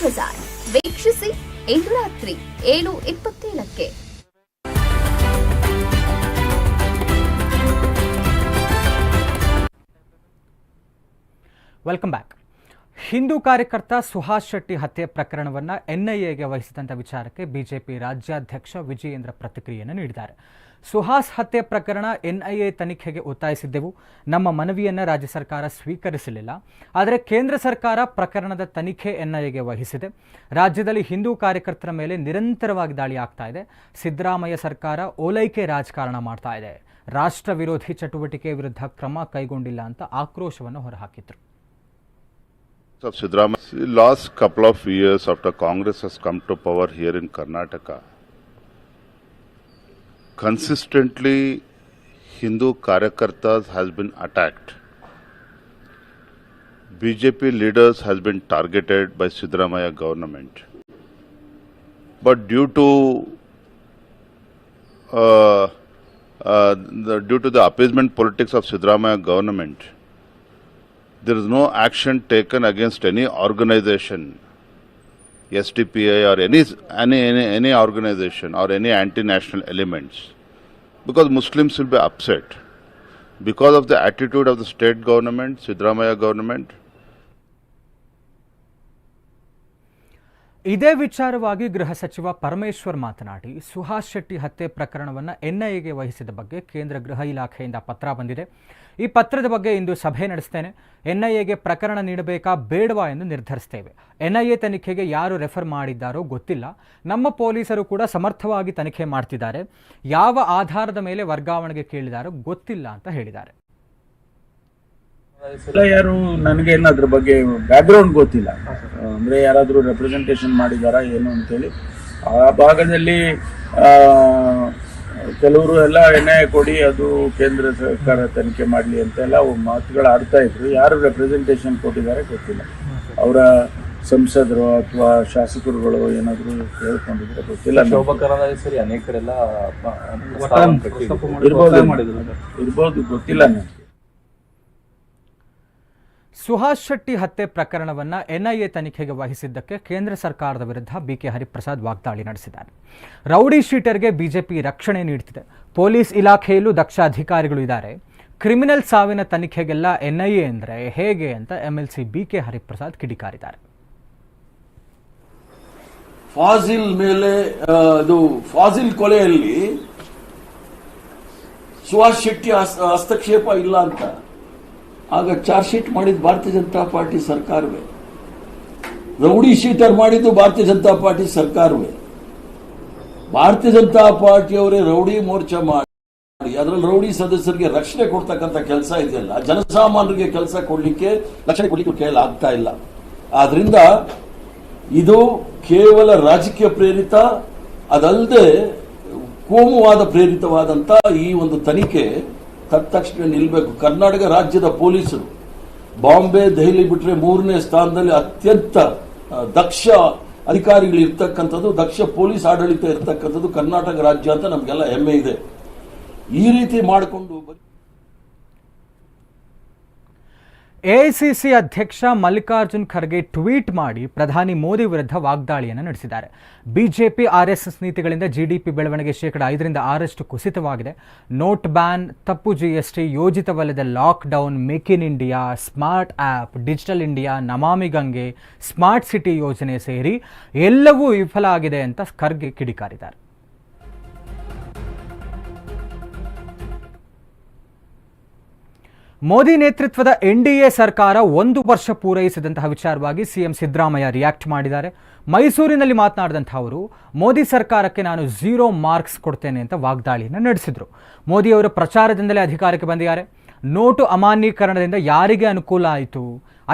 bazaar. ವೀಕ್ಷಿಸಿ ಎಂಟು ರಾತ್ರಿ ಏಳು ಇಪ್ಪತ್ತೇಳಕ್ಕೆ. ವೆಲ್ಕಮ್ ಬ್ಯಾಕ್ ಹಿಂದೂ ಕಾರ್ಯಕರ್ತ ಸುಹಾಸ್ ಶೆಟ್ಟಿ ಹತ್ಯೆ ಪ್ರಕರಣವನ್ನು ಎನ್ಐಎಗೆ ವಹಿಸಿದಂಥ ವಿಚಾರಕ್ಕೆ ಬಿಜೆಪಿ ರಾಜ್ಯಾಧ್ಯಕ್ಷ ವಿಜಯೇಂದ್ರ ಪ್ರತಿಕ್ರಿಯೆಯನ್ನು ನೀಡಿದ್ದಾರೆ. ಸುಹಾಸ್ ಹತ್ಯೆ ಪ್ರಕರಣ ಎನ್ಐಎ ತನಿಖೆಗೆ ಒತ್ತಾಯಿಸಿದ್ದೆವು. ನಮ್ಮ ಮನವಿಯನ್ನು ರಾಜ್ಯ ಸರ್ಕಾರ ಸ್ವೀಕರಿಸಲಿಲ್ಲ. ಆದರೆ ಕೇಂದ್ರ ಸರ್ಕಾರ ಪ್ರಕರಣದ ತನಿಖೆ ಎನ್ಐಎಗೆ ವಹಿಸಿದೆ. ರಾಜ್ಯದಲ್ಲಿ ಹಿಂದೂ ಕಾರ್ಯಕರ್ತರ ಮೇಲೆ ನಿರಂತರವಾಗಿ ದಾಳಿ ಆಗ್ತಾ ಇದೆ. ಸಿದ್ದರಾಮಯ್ಯ ಸರ್ಕಾರ ಓಲೈಕೆ ರಾಜಕಾರಣ ಮಾಡ್ತಾ ಇದೆ. ರಾಷ್ಟ್ರ ವಿರೋಧಿ ಚಟುವಟಿಕೆ ವಿರುದ್ಧ ಕ್ರಮ ಕೈಗೊಂಡಿಲ್ಲ ಅಂತ ಆಕ್ರೋಶವನ್ನು ಹೊರಹಾಕಿದ್ರು. Of Sidramaya. Last couple of years after Congress has come to power here in Karnataka, consistently Hindu Karyakartas has been attacked. BJP leaders has been targeted by Sidramaya government. But due to uh, uh, the, due to the appeasement politics of Sidramaya government, there is no action taken against any organization, SDPI or any, any, any, any organization or any anti-national elements, because Muslims will be upset. Because of the attitude of the state government, Sidramaya government, ಇದೇ ವಿಚಾರವಾಗಿ ಗೃಹ ಸಚಿವ ಪರಮೇಶ್ವರ್ ಮಾತನಾಡಿ, ಸುಹಾಸ್ ಶೆಟ್ಟಿ ಹತ್ಯೆ ಪ್ರಕರಣವನ್ನು ಎನ್ಐಎಗೆ ವಹಿಸಿದ ಬಗ್ಗೆ ಕೇಂದ್ರ ಗೃಹ ಇಲಾಖೆಯಿಂದ ಪತ್ರ ಬಂದಿದೆ. ಈ ಪತ್ರದ ಬಗ್ಗೆ ಇಂದು ಸಭೆ ನಡೆಸ್ತೇನೆ. ಎನ್ಐಎಗೆ ಪ್ರಕರಣ ನೀಡಬೇಕಾ ಬೇಡವಾ ಎಂದು ನಿರ್ಧರಿಸ್ತೇವೆ. ಎನ್ಐಎ ತನಿಖೆಗೆ ಯಾರು ರೆಫರ್ ಮಾಡಿದ್ದಾರೋ ಗೊತ್ತಿಲ್ಲ. ನಮ್ಮ ಪೊಲೀಸರು ಕೂಡ ಸಮರ್ಥವಾಗಿ ತನಿಖೆ ಮಾಡ್ತಿದ್ದಾರೆ. ಯಾವ ಆಧಾರದ ಮೇಲೆ ವರ್ಗಾವಣೆಗೆ ಕೇಳಿದಾರೋ ಗೊತ್ತಿಲ್ಲ ಅಂತ ಹೇಳಿದ್ದಾರೆ. ಇಲ್ಲ ಯಾರು ನನಗೇನು ಅದ್ರ ಬಗ್ಗೆ ಬ್ಯಾಕ್ಗ್ರೌಂಡ್ ಗೊತ್ತಿಲ್ಲ. ಅಂದ್ರೆ ಯಾರಾದರೂ ರೆಪ್ರೆಸೆಂಟೇಷನ್ ಮಾಡಿದಾರಾ ಏನು ಅಂತೇಳಿ. ಆ ಭಾಗದಲ್ಲಿ ಕೆಲವರು ಎಲ್ಲ ಎಣ್ಣೆ ಕೊಡಿ ಅದು ಕೇಂದ್ರ ಸರ್ಕಾರ ತನಿಖೆ ಮಾಡಲಿ ಅಂತೆಲ್ಲ ಮಾತುಗಳು ಆಡ್ತಾ ಇದ್ರು. ಯಾರು ರೆಪ್ರೆಸೆಂಟೇಷನ್ ಕೊಟ್ಟಿದ್ದಾರೆ ಗೊತ್ತಿಲ್ಲ. ಅವರ ಸಂಸದರು ಅಥವಾ ಶಾಸಕರುಗಳು ಏನಾದರೂ ಹೇಳ್ಕೊಂಡಿದ್ರೆ ಗೊತ್ತಿಲ್ಲ. ಇರ್ಬೋದು. ಇರ್ಬೋದು ಗೊತ್ತಿಲ್ಲ. ನನಗೆ ಸುಹಾಸ್ ಶೆಟ್ಟಿ ಹತ್ಯೆ ಪ್ರಕರಣವನ್ನು ಎನ್ಐಎ ತನಿಖೆಗೆ ವಹಿಸಿದ್ದಕ್ಕೆ ಕೇಂದ್ರ ಸರ್ಕಾರದ ವಿರುದ್ಧ ಬಿಕೆ ಹರಿಪ್ರಸಾದ್ ವಾಗ್ದಾಳಿ ನಡೆಸಿದ್ದಾರೆ. ರೌಡಿ ಶೀಟರ್ಗೆ ಬಿಜೆಪಿ ರಕ್ಷಣೆ ನೀಡುತ್ತಿದೆ ಪೊಲೀಸ್ ಇಲಾಖೆಯಲ್ಲೂ ದಕ್ಷ ಅಧಿಕಾರಿಗಳು ಇದ್ದಾರೆ. ಕ್ರಿಮಿನಲ್ ಸಾವಿನ ತನಿಖೆಗೆಲ್ಲ ಎನ್ಐಎ ಅಂದರೆ ಹೇಗೆ ಅಂತ ಎಂಎಲ್ಸಿ ಬಿಕೆ ಹರಿಪ್ರಸಾದ್ ಕಿಡಿಕಾರಿದ್ದಾರೆ. ಫಾಜಿಲ್ ಮೇಲೆ ಅದು ಫಾಜಿಲ್ ಕೊಲೆಯಲ್ಲಿ ಸುಹಾಸ್ ಶೆಟ್ಟಿ ಹಸ್- ಹಸ್ತಕ್ಷೇಪ ಇಲ್ಲ ಅಂತ. ಆಗ ಚಾರ್ಜ್ ಶೀಟ್ ಮಾಡಿದ ಭಾರತೀಯ ಜನತಾ ಪಾರ್ಟಿ ಸರ್ಕಾರವೇ. ರೌಡಿ ಶೀಟರ್ ಮಾಡಿದ್ದು ಭಾರತೀಯ ಜನತಾ ಪಾರ್ಟಿ ಸರ್ಕಾರವೇ. ಭಾರತೀಯ ಜನತಾ ಪಾರ್ಟಿಯವರೇ ರೌಡಿ ಮೋರ್ಚಾ ಮಾಡಿ, ಅದರಲ್ಲಿ ರೌಡಿ ಸದಸ್ಯರಿಗೆ ರಕ್ಷಣೆ ಕೊಡ್ತಕ್ಕಂಥ ಕೆಲಸ ಇದೆಯಲ್ಲ, ಜನಸಾಮಾನ್ಯರಿಗೆ ಕೆಲಸ ಕೊಡಲಿಕ್ಕೆ ರಕ್ಷಣೆ ಕೊಡಲಿಕ್ಕೆ ಕೇಳ ಆಗ್ತಾ ಇಲ್ಲ. ಆದ್ರಿಂದ ಇದು ಕೇವಲ ರಾಜಕೀಯ ಪ್ರೇರಿತ ಅದಲ್ಲದೆ ಕೋಮುವಾದ ಪ್ರೇರಿತವಾದಂಥ ಈ ಒಂದು ತನಿಖೆ ತಕ್ಕ ತಕ್ಷಣ ನಿಲ್ಲಬೇಕು ಕರ್ನಾಟಕ ರಾಜ್ಯದ ಪೊಲೀಸರು ಬಾಂಬೆ, ದೆಹಲಿ ಬಿಟ್ಟರೆ ಮೂರನೇ ಸ್ಥಾನದಲ್ಲಿ ಅತ್ಯಂತ ದಕ್ಷ ಅಧಿಕಾರಿಗಳು ಇರ್ತಕ್ಕಂಥದ್ದು, ದಕ್ಷ ಪೊಲೀಸ್ ಆಡಳಿತ ಇರ್ತಕ್ಕಂಥದ್ದು ಕರ್ನಾಟಕ ರಾಜ್ಯ ಅಂತ ನಮಗೆಲ್ಲ ಹೆಮ್ಮೆ ಇದೆ. ಈ ರೀತಿ ಮಾಡಿಕೊಂಡು ಎಐಸಿಸಿ ಅಧ್ಯಕ್ಷ ಮಲ್ಲಿಕಾರ್ಜುನ್ ಖರ್ಗೆ ಟ್ವೀಟ್ ಮಾಡಿ ಪ್ರಧಾನಿ ಮೋದಿ ವಿರುದ್ಧ ವಾಗ್ದಾಳಿಯನ್ನು ನಡೆಸಿದ್ದಾರೆ. ಬಿಜೆಪಿ, ಆರ್ಎಸ್ಎಸ್ ನೀತಿಗಳಿಂದ ಜಿಡಿಪಿ ಬೆಳವಣಿಗೆ ಶೇಕಡ ಐದರಿಂದ ಆರಷ್ಟು ಕುಸಿತವಾಗಿದೆ. ನೋಟ್ ಬ್ಯಾನ್, ತಪ್ಪು GST, ಯೋಜಿತವಲ್ಲದ lockdown, make in India, smart app, digital India, Namami Gange, smart city ಯೋಜನೆ ಸೇರಿ ಎಲ್ಲವೂ ವಿಫಲ ಆಗಿದೆ ಅಂತ ಖರ್ಗೆ ಕಿಡಿಕಾರಿದ್ದಾರೆ. ಮೋದಿ ನೇತೃತ್ವದ ಎನ್ಡಿಎ ಸರ್ಕಾರ ಒಂದು ವರ್ಷ ಪೂರೈಸಿದಂತಹ ವಿಚಾರವಾಗಿ ಸಿಎಂ ಸಿದ್ದರಾಮಯ್ಯ ರಿಯಾಕ್ಟ್ ಮಾಡಿದ್ದಾರೆ. ಮೈಸೂರಿನಲ್ಲಿ ಮಾತನಾಡಿದಂಥ ಅವರು, ಮೋದಿ ಸರ್ಕಾರಕ್ಕೆ ನಾನು ಝೀರೋ ಮಾರ್ಕ್ಸ್ ಕೊಡ್ತೇನೆ ಅಂತ ವಾಗ್ದಾಳಿಯನ್ನು ನಡೆಸಿದರು. ಮೋದಿಯವರ ಪ್ರಚಾರದಿಂದಲೇ ಅಧಿಕಾರಕ್ಕೆ ಬಂದಿದ್ದಾರೆ. ನೋಟು ಅಮಾನ್ಯೀಕರಣದಿಂದ ಯಾರಿಗೆ ಅನುಕೂಲ ಆಯಿತು?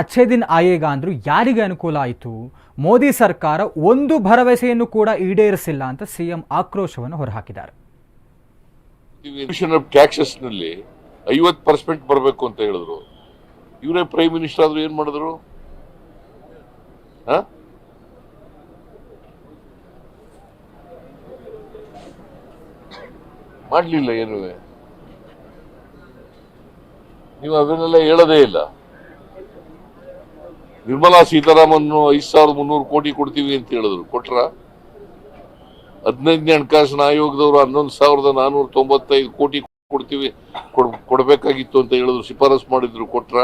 ಅಚ್ಛೇ ದಿನ ಆಯೇಗ ಅಂದ್ರು ಯಾರಿಗೆ ಅನುಕೂಲ ಆಯಿತು? ಮೋದಿ ಸರ್ಕಾರ ಒಂದು ಭರವಸೆಯನ್ನು ಕೂಡ ಈಡೇರಿಸಿಲ್ಲ ಅಂತ ಸಿಎಂ ಆಕ್ರೋಶವನ್ನು ಹೊರಹಾಕಿದ್ದಾರೆ. ಆಫ್ ಟ್ಯಾಕ್ಸಸ್ನಲ್ಲಿ ಐವತ್ ಪರ್ಸೆಂಟ್ ಬರಬೇಕು ಅಂತ ಹೇಳಿದ್ರು. ಇವರೇ ಪ್ರೈಮ್ ಮಿನಿಸ್ಟರ್ ಆದ್ರು ಏನ್ ಮಾಡಿದ್ರು? ಮಾಡಲಿಲ್ಲ ಏನು? ನೀವು ಅದನ್ನೆಲ್ಲ ಹೇಳೋದೇ ಇಲ್ಲ. ನಿರ್ಮಲಾ ಸೀತಾರಾಮನ್ ಐದು ಸಾವಿರದ ಮುನ್ನೂರು ಕೋಟಿ ಕೊಡ್ತೀವಿ ಅಂತ ಹೇಳಿದ್ರು. ಕೊಟ್ರ? ಹದಿನೈದನೇ ಹಣಕಾಸಿನ ಆಯೋಗದವರು ಹನ್ನೊಂದು ಸಾವಿರದ ನಾನೂರ ತೊಂಬತ್ತೈದು ಕೋಟಿ ಕೊಡ್ತೀವಿ. ಕೊಡ್, ಕೊಡ್ಬೇಕಾಗಿತ್ತು ಅಂತ ಹೇಳಿದ್ರು ಶಿಫಾರಸ್ ಮಾಡಿದ್ರು ಕೊಟ್ರ.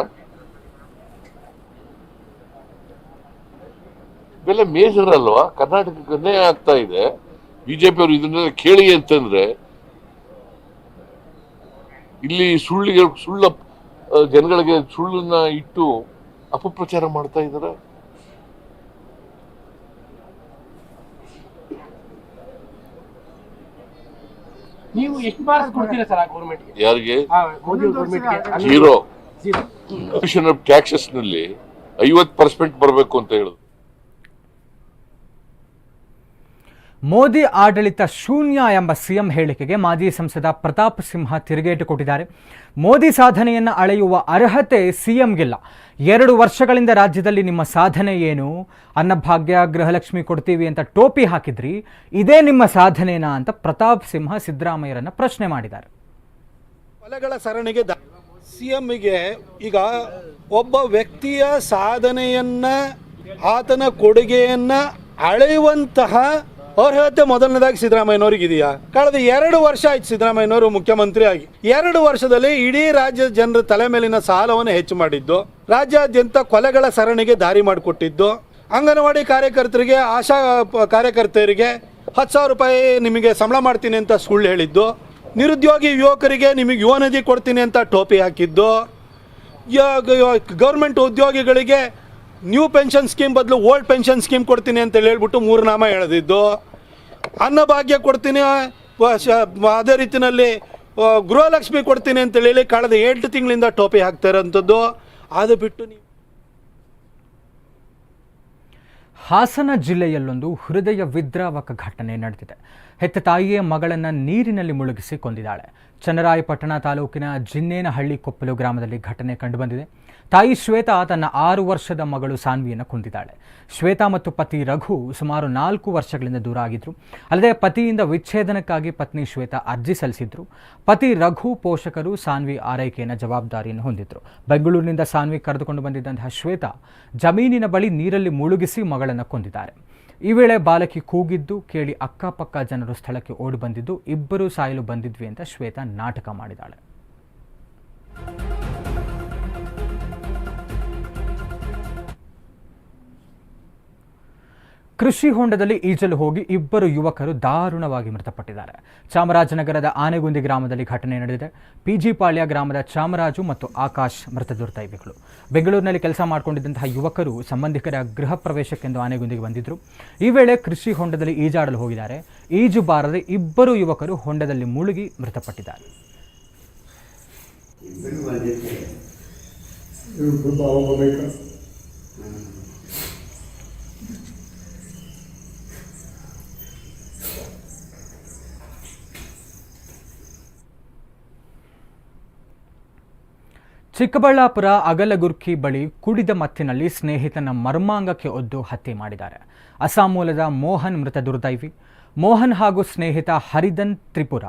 ಬೆಲೆ ಮೇಜರ್ ಅಲ್ವಾ ಕರ್ನಾಟಕಕ್ಕೆ ಆಗ್ತಾ ಇದೆ. ಬಿಜೆಪಿ ಅವರು ಇದನ್ನೆಲ್ಲ ಕೇಳಿ ಅಂತಂದ್ರೆ, ಇಲ್ಲಿ ಸುಳ್ಳಿಗೆ ಸುಳ್ಳ, ಜನಗಳಿಗೆ ಸುಳ್ಳನ್ನ ಇಟ್ಟು ಅಪಪ್ರಚಾರ ಮಾಡ್ತಾ ಇದ್ದಾರೆ ನೀವು ಎಷ್ಟು ಮಾರ್ಕ್ಸ್ ಕೊಡ್ತೀರಾ ಸರ್ ಆ ಗೌರ್ಮೆಂಟ್ಗೆ ಯಾರಿಗೆ? ಮೋದಿ ಗೌರ್ಮೆಂಟ್ಗೆ ಜೀರೋ ಟ್ಯಾಕ್ಸಸ್ನಲ್ಲಿ ಐವತ್ ಪರ್ಸೆಂಟ್ ಬರಬೇಕು ಅಂತ ಹೇಳಿದ್ರು ಮೋದಿ ಆಡಳಿತ ಶೂನ್ಯ ಎಂಬ ಸಿಎಂ ಹೇಳಿಕೆಗೆ ಮಾಜಿ ಸಂಸದ ಪ್ರತಾಪ್ ಸಿಂಹ ತಿರುಗೇಟು ಕೊಟ್ಟಿದ್ದಾರೆ. ಮೋದಿ ಸಾಧನೆಯನ್ನು ಅಳೆಯುವ ಅರ್ಹತೆ ಸಿಎಂಗಿಲ್ಲ. ಎರಡು ವರ್ಷಗಳಿಂದ ರಾಜ್ಯದಲ್ಲಿ ನಿಮ್ಮ ಸಾಧನೆ ಏನು? ಅನ್ನಭಾಗ್ಯ ಗೃಹಲಕ್ಷ್ಮಿ ಕೊಡ್ತೀವಿ ಅಂತ ಟೋಪಿ ಹಾಕಿದ್ರಿ. ಇದೇ ನಿಮ್ಮ ಸಾಧನೆನಾ ಅಂತ ಪ್ರತಾಪ್ ಸಿಂಹ ಸಿದ್ದರಾಮಯ್ಯರನ್ನ ಪ್ರಶ್ನೆ ಮಾಡಿದ್ದಾರೆ. ಕೊಲೆಗಳ ಸರಣಿಗೆ ಸಿಎಂಗೆ ಈಗ ಒಬ್ಬ ವ್ಯಕ್ತಿಯ ಸಾಧನೆಯನ್ನ, ಆತನ ಕೊಡುಗೆಯನ್ನ ಅಳೆಯುವಂತಹ ಅರ್ಹತೆ ಮೊದಲನೇದಾಗಿ ಸಿದ್ದರಾಮಯ್ಯನವ್ರಿಗೆ ಇದೆಯಾ ಕಳೆದ ಎರಡು ವರ್ಷ ಆಯ್ತು ಸಿದ್ದರಾಮಯ್ಯನವರು ಮುಖ್ಯಮಂತ್ರಿ ಆಗಿ. ಎರಡು ವರ್ಷದಲ್ಲಿ ಇಡೀ ರಾಜ್ಯದ ಜನರ ತಲೆ ಮೇಲಿನ ಸಾಲವನ್ನು ಹೆಚ್ಚು ಮಾಡಿದ್ದು, ರಾಜ್ಯಾದ್ಯಂತ ಕೊಲೆಗಳ ಸರಣಿಗೆ ದಾರಿ ಮಾಡಿಕೊಟ್ಟಿದ್ದು, ಅಂಗನವಾಡಿ ಕಾರ್ಯಕರ್ತರಿಗೆ, ಆಶಾ ಕಾರ್ಯಕರ್ತೆಯರಿಗೆ ಹತ್ತು ಸಾವಿರ ರೂಪಾಯಿ ನಿಮಗೆ ಸಂಬಳ ಮಾಡ್ತೀನಿ ಅಂತ ಸುಳ್ಳು ಹೇಳಿದ್ದು, ನಿರುದ್ಯೋಗಿ ಯುವಕರಿಗೆ ನಿಮಗೆ ಯುವ ನಿಧಿ ಕೊಡ್ತೀನಿ ಅಂತ ಟೋಪಿ ಹಾಕಿದ್ದು ಗೌರ್ಮೆಂಟ್ ಉದ್ಯೋಗಿಗಳಿಗೆ ನ್ಯೂ ಪೆನ್ಷನ್ ಸ್ಕೀಮ್ ಬದಲು ಓಲ್ಡ್ ಪೆನ್ಷನ್ ಸ್ಕೀಮ್ ಕೊಡ್ತೀನಿ ಅಂತ ಹೇಳ್ಬಿಟ್ಟು ಮೂರು ನಾಮ ಎಳೆದಿದ್ದು. ಅನ್ನಭಾಗ್ಯ ಕೊಡ್ತೀನಿ ಅದೇ ರೀತಿಯಲ್ಲಿ ಗೃಹಲಕ್ಷ್ಮಿ ಕೊಡ್ತೀನಿ ಅಂತ ಹೇಳಿ ಕಳೆದ ಎಂಟು ತಿಂಗಳಿಂದ ಟೋಪಿ ಹಾಕ್ತಾ ಇರೋಂಥದ್ದು. ಅದು ಬಿಟ್ಟು ನೀವು ಹಾಸನ ಜಿಲ್ಲೆಯಲ್ಲೊಂದು ಹೃದಯ ವಿದ್ರಾವಕ ಘಟನೆ ನಡೆದಿದೆ. ಹೆತ್ತ ತಾಯಿಯ ಮಗಳನ್ನು ನೀರಿನಲ್ಲಿ ಮುಳುಗಿಸಿ ಕೊಂದಿದ್ದಾಳೆ. ಚನ್ನರಾಯಪಟ್ಟಣ ತಾಲೂಕಿನ ಜಿನ್ನೇನಹಳ್ಳಿ ಕೊಪ್ಪಲು ಗ್ರಾಮದಲ್ಲಿ ಘಟನೆ ಕಂಡುಬಂದಿದೆ ತಾಯಿ ಶ್ವೇತಾ ತನ್ನ ಆರು ವರ್ಷದ ಮಗಳು ಸಾನ್ವಿಯನ್ನು ಕೊಂದಿದ್ದಾಳೆ. ಶ್ವೇತಾ ಮತ್ತು ಪತಿ ರಘು ಸುಮಾರು ನಾಲ್ಕು ವರ್ಷಗಳಿಂದ ದೂರ ಆಗಿದ್ರು. ಅಲ್ಲದೆ ಪತಿಯಿಂದ ವಿಚ್ಛೇದನಕ್ಕಾಗಿ ಪತ್ನಿ ಶ್ವೇತಾ ಅರ್ಜಿ ಸಲ್ಲಿಸಿದ್ರು. ಪತಿ ರಘು ಪೋಷಕರು ಸಾನ್ವಿ ಆರೈಕೆಯನ್ನು ಜವಾಬ್ದಾರಿಯನ್ನು ಹೊಂದಿದ್ರು. ಬೆಂಗಳೂರಿನಿಂದ ಸಾನ್ವಿ ಕರೆದುಕೊಂಡು ಬಂದಿದ್ದಂತಹ ಶ್ವೇತಾ ಜಮೀನಿನ ಬಳಿ ನೀರಲ್ಲಿ ಮುಳುಗಿಸಿ ಮಗಳನ್ನು ಕೊಂದಿದ್ದಾರೆ. ಈ ವೇಳೆ ಬಾಲಕಿ ಕೂಗಿದ್ದು, ಕೇಳಿ ಅಕ್ಕಪಕ್ಕ ಜನರು ಸ್ಥಳಕ್ಕೆ ಓಡಿ ಬಂದಿದ್ದು, ಇಬ್ಬರು ಸಾಯಲು ಬಂದಿದ್ವಿ ಅಂತ ಶ್ವೇತಾ ನಾಟಕ ಮಾಡಿದ್ದಾಳೆ. ಕೃಷಿ ಹೊಂಡದಲ್ಲಿ ಈಜಲು ಹೋಗಿ ಇಬ್ಬರು ಯುವಕರು ದಾರುಣವಾಗಿ ಮೃತಪಟ್ಟಿದ್ದಾರೆ. ಚಾಮರಾಜನಗರದ ಆನೆಗುಂದಿ ಗ್ರಾಮದಲ್ಲಿ ಘಟನೆ ನಡೆದಿದೆ. ಪಿಜಿಪಾಳ್ಯ ಗ್ರಾಮದ ಚಾಮರಾಜು ಮತ್ತು ಆಕಾಶ್ ಮೃತ ದುರ್ದೈವಿಗಳು ಬೆಂಗಳೂರಿನಲ್ಲಿ ಕೆಲಸ ಮಾಡಿಕೊಂಡಿದ್ದಂತಹ ಯುವಕರು ಸಂಬಂಧಿಕರ ಗೃಹ ಪ್ರವೇಶಕ್ಕೆಂದು ಆನೆಗುಂದಿಗೆ ಬಂದಿದ್ದರು ಈ ವೇಳೆ ಕೃಷಿ ಹೊಂಡದಲ್ಲಿ ಈಜಾಡಲು ಹೋಗಿದ್ದಾರೆ. ಈಜು ಬಾರದೆ ಇಬ್ಬರು ಯುವಕರು ಹೊಂಡದಲ್ಲಿ ಮುಳುಗಿ ಮೃತಪಟ್ಟಿದ್ದಾರೆ. ಚಿಕ್ಕಬಳ್ಳಾಪುರ ಅಗಲಗುರ್ಕಿ ಬಳಿ ಕುಡಿದ ಮತ್ತಿನಲ್ಲಿ ಸ್ನೇಹಿತನ ಮರ್ಮಾಂಗಕ್ಕೆ ಒದ್ದು ಹತ್ಯೆ ಮಾಡಿದ್ದಾರೆ. ಅಸ್ಸಾಂ ಮೂಲದ ಮೋಹನ್ ಮೃತ ದುರ್ದೈವಿ. ಮೋಹನ್ ಹಾಗೂ ಸ್ನೇಹಿತ ಹರಿದನ್ ತ್ರಿಪುರ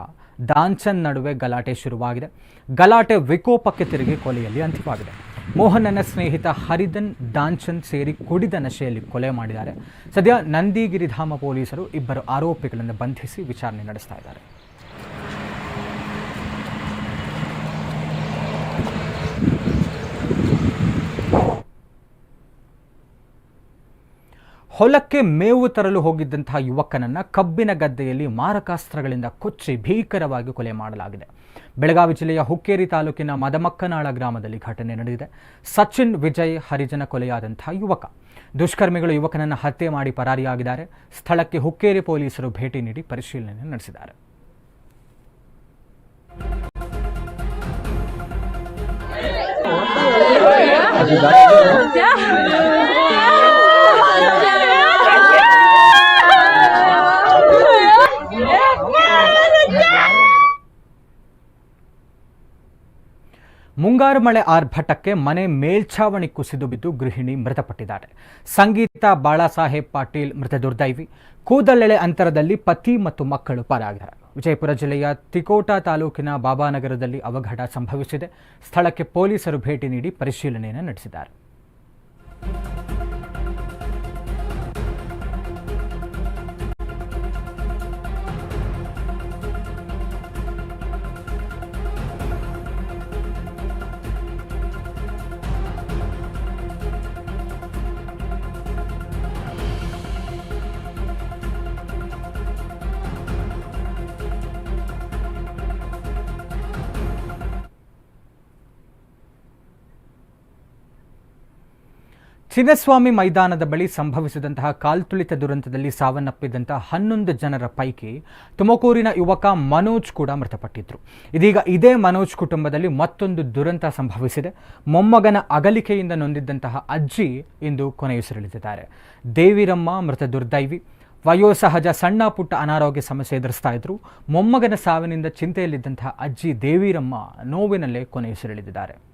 ದಾಂಚನ್ ನಡುವೆ ಗಲಾಟೆ ಶುರುವಾಗಿದೆ. ಗಲಾಟೆ ವಿಕೋಪಕ್ಕೆ ತಿರುಗಿ ಕೊಲೆಯಲ್ಲಿ ಅಂತ್ಯವಾಗಿದೆ. ಮೋಹನನ ಸ್ನೇಹಿತ ಹರಿದನ್, ದಾನ್ಚಂದ್ ಸೇರಿ ಕುಡಿದ ನಶೆಯಲ್ಲಿ ಕೊಲೆ ಮಾಡಿದ್ದಾರೆ. ಸದ್ಯ ನಂದಿಗಿರಿಧಾಮ ಪೊಲೀಸರು ಇಬ್ಬರು ಆರೋಪಿಗಳನ್ನು ಬಂಧಿಸಿ ವಿಚಾರಣೆ ನಡೆಸ್ತಾ ಇದ್ದಾರೆ. ಹೊಲಕ್ಕೆ ಮೇವು ತರಲು ಹೋಗಿದ್ದಂತಹ ಯುವಕನನ್ನ ಕಬ್ಬಿನ ಗದ್ದೆಯಲ್ಲಿ ಮಾರಕಾಸ್ತ್ರಗಳಿಂದ ಕೊಚ್ಚಿ ಭೀಕರವಾಗಿ ಕೊಲೆ ಮಾಡಲಾಗಿದೆ. ಬೆಳಗಾವಿ ಜಿಲ್ಲೆಯ ಹುಕ್ಕೇರಿ ತಾಲೂಕಿನ ಮದಮಕ್ಕನಾಳ ಗ್ರಾಮದಲ್ಲಿ ಘಟನೆ ನಡೆದಿದೆ. ಸಚಿನ್ ವಿಜಯ್ ಹರಿಜನ ಕೊಲೆಯಾದಂತಹ ಯುವಕ. ದುಷ್ಕರ್ಮಿಗಳು ಯುವಕನನ್ನು ಹತ್ಯೆ ಮಾಡಿ ಪರಾರಿಯಾಗಿದ್ದಾರೆ. ಸ್ಥಳಕ್ಕೆ ಹುಕ್ಕೇರಿ ಪೊಲೀಸರು ಭೇಟಿ ನೀಡಿ ಪರಿಶೀಲನೆ ನಡೆಸಿದ್ದಾರೆ. ಮುಂಗಾರು ಮಳೆ ಆರ್ಭಟಕ್ಕೆ ಮನೆ ಮೇಲ್ಛಾವಣಿ ಕುಸಿದು ಬಿದ್ದು ಗೃಹಿಣಿ ಮೃತಪಟ್ಟಿದ್ದಾರೆ. ಸಂಗೀತ ಬಾಳಾಸಾಹೇಬ್ ಪಾಟೀಲ್ ಮೃತ ದುರ್ದೈವಿ. ಕೂದಲೆಳೆ ಅಂತರದಲ್ಲಿ ಪತಿ ಮತ್ತು ಮಕ್ಕಳು ಪಾರಾಗಿದ್ದಾರೆ ವಿಜಯಪುರ ಜಿಲ್ಲೆಯ ತಿಕೋಟಾ ತಾಲೂಕಿನ ಬಾಬಾನಗರದಲ್ಲಿ ಅವಘಡ ಸಂಭವಿಸಿದೆ. ಸ್ಥಳಕ್ಕೆ ಪೊಲೀಸರು ಭೇಟಿ ನೀಡಿ ಪರಿಶೀಲನೆಯನ್ನು ನಡೆಸಿದ್ದಾರೆ. ಚಿನ್ನಸ್ವಾಮಿ ಮೈದಾನದ ಬಳಿ ಸಂಭವಿಸಿದಂತಹ ಕಾಲ್ತುಳಿತ ದುರಂತದಲ್ಲಿ ಸಾವನ್ನಪ್ಪಿದಂತಹ ಹನ್ನೊಂದು ಜನರ ಪೈಕಿ ತುಮಕೂರಿನ ಯುವಕ ಮನೋಜ್ ಕೂಡ ಮೃತಪಟ್ಟಿದ್ರು. ಇದೀಗ ಇದೇ ಮನೋಜ್ ಕುಟುಂಬದಲ್ಲಿ ಮತ್ತೊಂದು ದುರಂತ ಸಂಭವಿಸಿದೆ. ಮೊಮ್ಮಗನ ಅಗಲಿಕೆಯಿಂದ ನೊಂದಿದ್ದಂತಹ ಅಜ್ಜಿ ಇಂದು ಕೊನೆಯುಸಿರೆಳೆದಿದ್ದಾರೆ. ದೇವಿರಮ್ಮ ಮೃತ ದುರ್ದೈವಿ. ವಯೋಸಹಜ ಸಣ್ಣ ಪುಟ್ಟ ಅನಾರೋಗ್ಯ ಸಮಸ್ಯೆ ಎದುರಿಸ್ತಾ ಇದ್ರು. ಮೊಮ್ಮಗನ ಸಾವಿನಿಂದ ಚಿಂತೆಯಲ್ಲಿದ್ದಂತಹ ಅಜ್ಜಿ ದೇವಿರಮ್ಮ ನೋವಿನಲ್ಲೇ ಕೊನೆಯುಸಿರೆಳೆದಿದ್ದಾರೆ.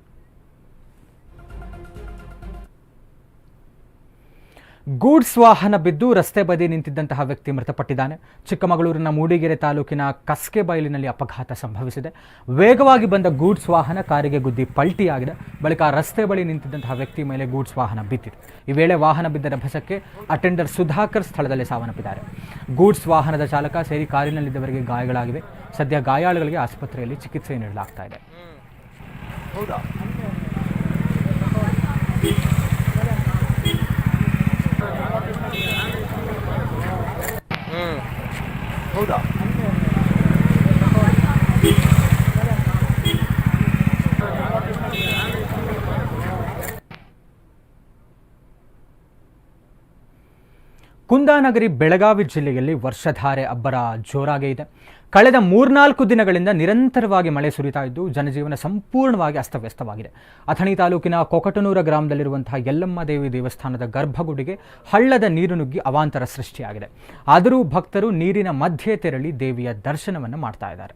ಗೂಡ್ಸ್ ವಾಹನ ಬಿದ್ದು ರಸ್ತೆ ಬದಿ ನಿಂತಿದ್ದಂತಹ ವ್ಯಕ್ತಿ ಮೃತಪಟ್ಟಿದ್ದಾನೆ. ಚಿಕ್ಕಮಗಳೂರಿನ ಮೂಡಿಗೆರೆ ತಾಲೂಕಿನ ಕಸ್ಕೆ ಬಯಲಿನಲ್ಲಿ ಅಪಘಾತ ಸಂಭವಿಸಿದೆ. ವೇಗವಾಗಿ ಬಂದ ಗೂಡ್ಸ್ ವಾಹನ ಕಾರಿಗೆ ಗುದ್ದಿ ಪಲ್ಟಿಯಾಗಿದೆ. ಬಳಿಕ ರಸ್ತೆ ಬಳಿ ನಿಂತಿದ್ದಂತಹ ವ್ಯಕ್ತಿ ಮೇಲೆ ಗೂಡ್ಸ್ ವಾಹನ ಬಿದ್ದಿದೆ. ಈ ವೇಳೆ ವಾಹನ ಬಿದ್ದ ರಭಸಕ್ಕೆ ಅಟೆಂಡರ್ ಸುಧಾಕರ್ ಸ್ಥಳದಲ್ಲಿ ಸಾವನ್ನಪ್ಪಿದ್ದಾರೆ. ಗೂಡ್ಸ್ ವಾಹನದ ಚಾಲಕ ಸೇರಿ ಕಾರಿನಲ್ಲಿದ್ದವರಿಗೆ ಗಾಯಗಳಾಗಿವೆ. ಸದ್ಯ ಗಾಯಾಳುಗಳಿಗೆ ಆಸ್ಪತ್ರೆಯಲ್ಲಿ ಚಿಕಿತ್ಸೆ ನೀಡಲಾಗ್ತಾ ಇದೆ. Hold up. ಕುಂದಾನಗರಿ ಬೆಳಗಾವಿ ಜಿಲ್ಲೆಯಲ್ಲಿ ವರ್ಷಧಾರೆ ಅಬ್ಬರ ಜೋರಾಗೇ ಇದೆ. ಕಳೆದ ಮೂರ್ನಾಲ್ಕು ದಿನಗಳಿಂದ ನಿರಂತರವಾಗಿ ಮಳೆ ಸುರಿತಾ ಇದ್ದು, ಜನಜೀವನ ಸಂಪೂರ್ಣವಾಗಿ ಅಸ್ತವ್ಯಸ್ತವಾಗಿದೆ. ಅಥಣಿ ತಾಲೂಕಿನ ಕೊಕಟನೂರ ಗ್ರಾಮದಲ್ಲಿರುವಂತಹ ಯಲ್ಲಮ್ಮ ದೇವಿ ದೇವಸ್ಥಾನದ ಗರ್ಭಗುಡಿಗೆ ಹಳ್ಳದ ನೀರು ನುಗ್ಗಿ ಅವಾಂತರ ಸೃಷ್ಟಿಯಾಗಿದೆ. ಆದರೂ ಭಕ್ತರು ನೀರಿನ ಮಧ್ಯೆ ತೆರಳಿ ದೇವಿಯ ದರ್ಶನವನ್ನು ಮಾಡ್ತಾ ಇದ್ದಾರೆ.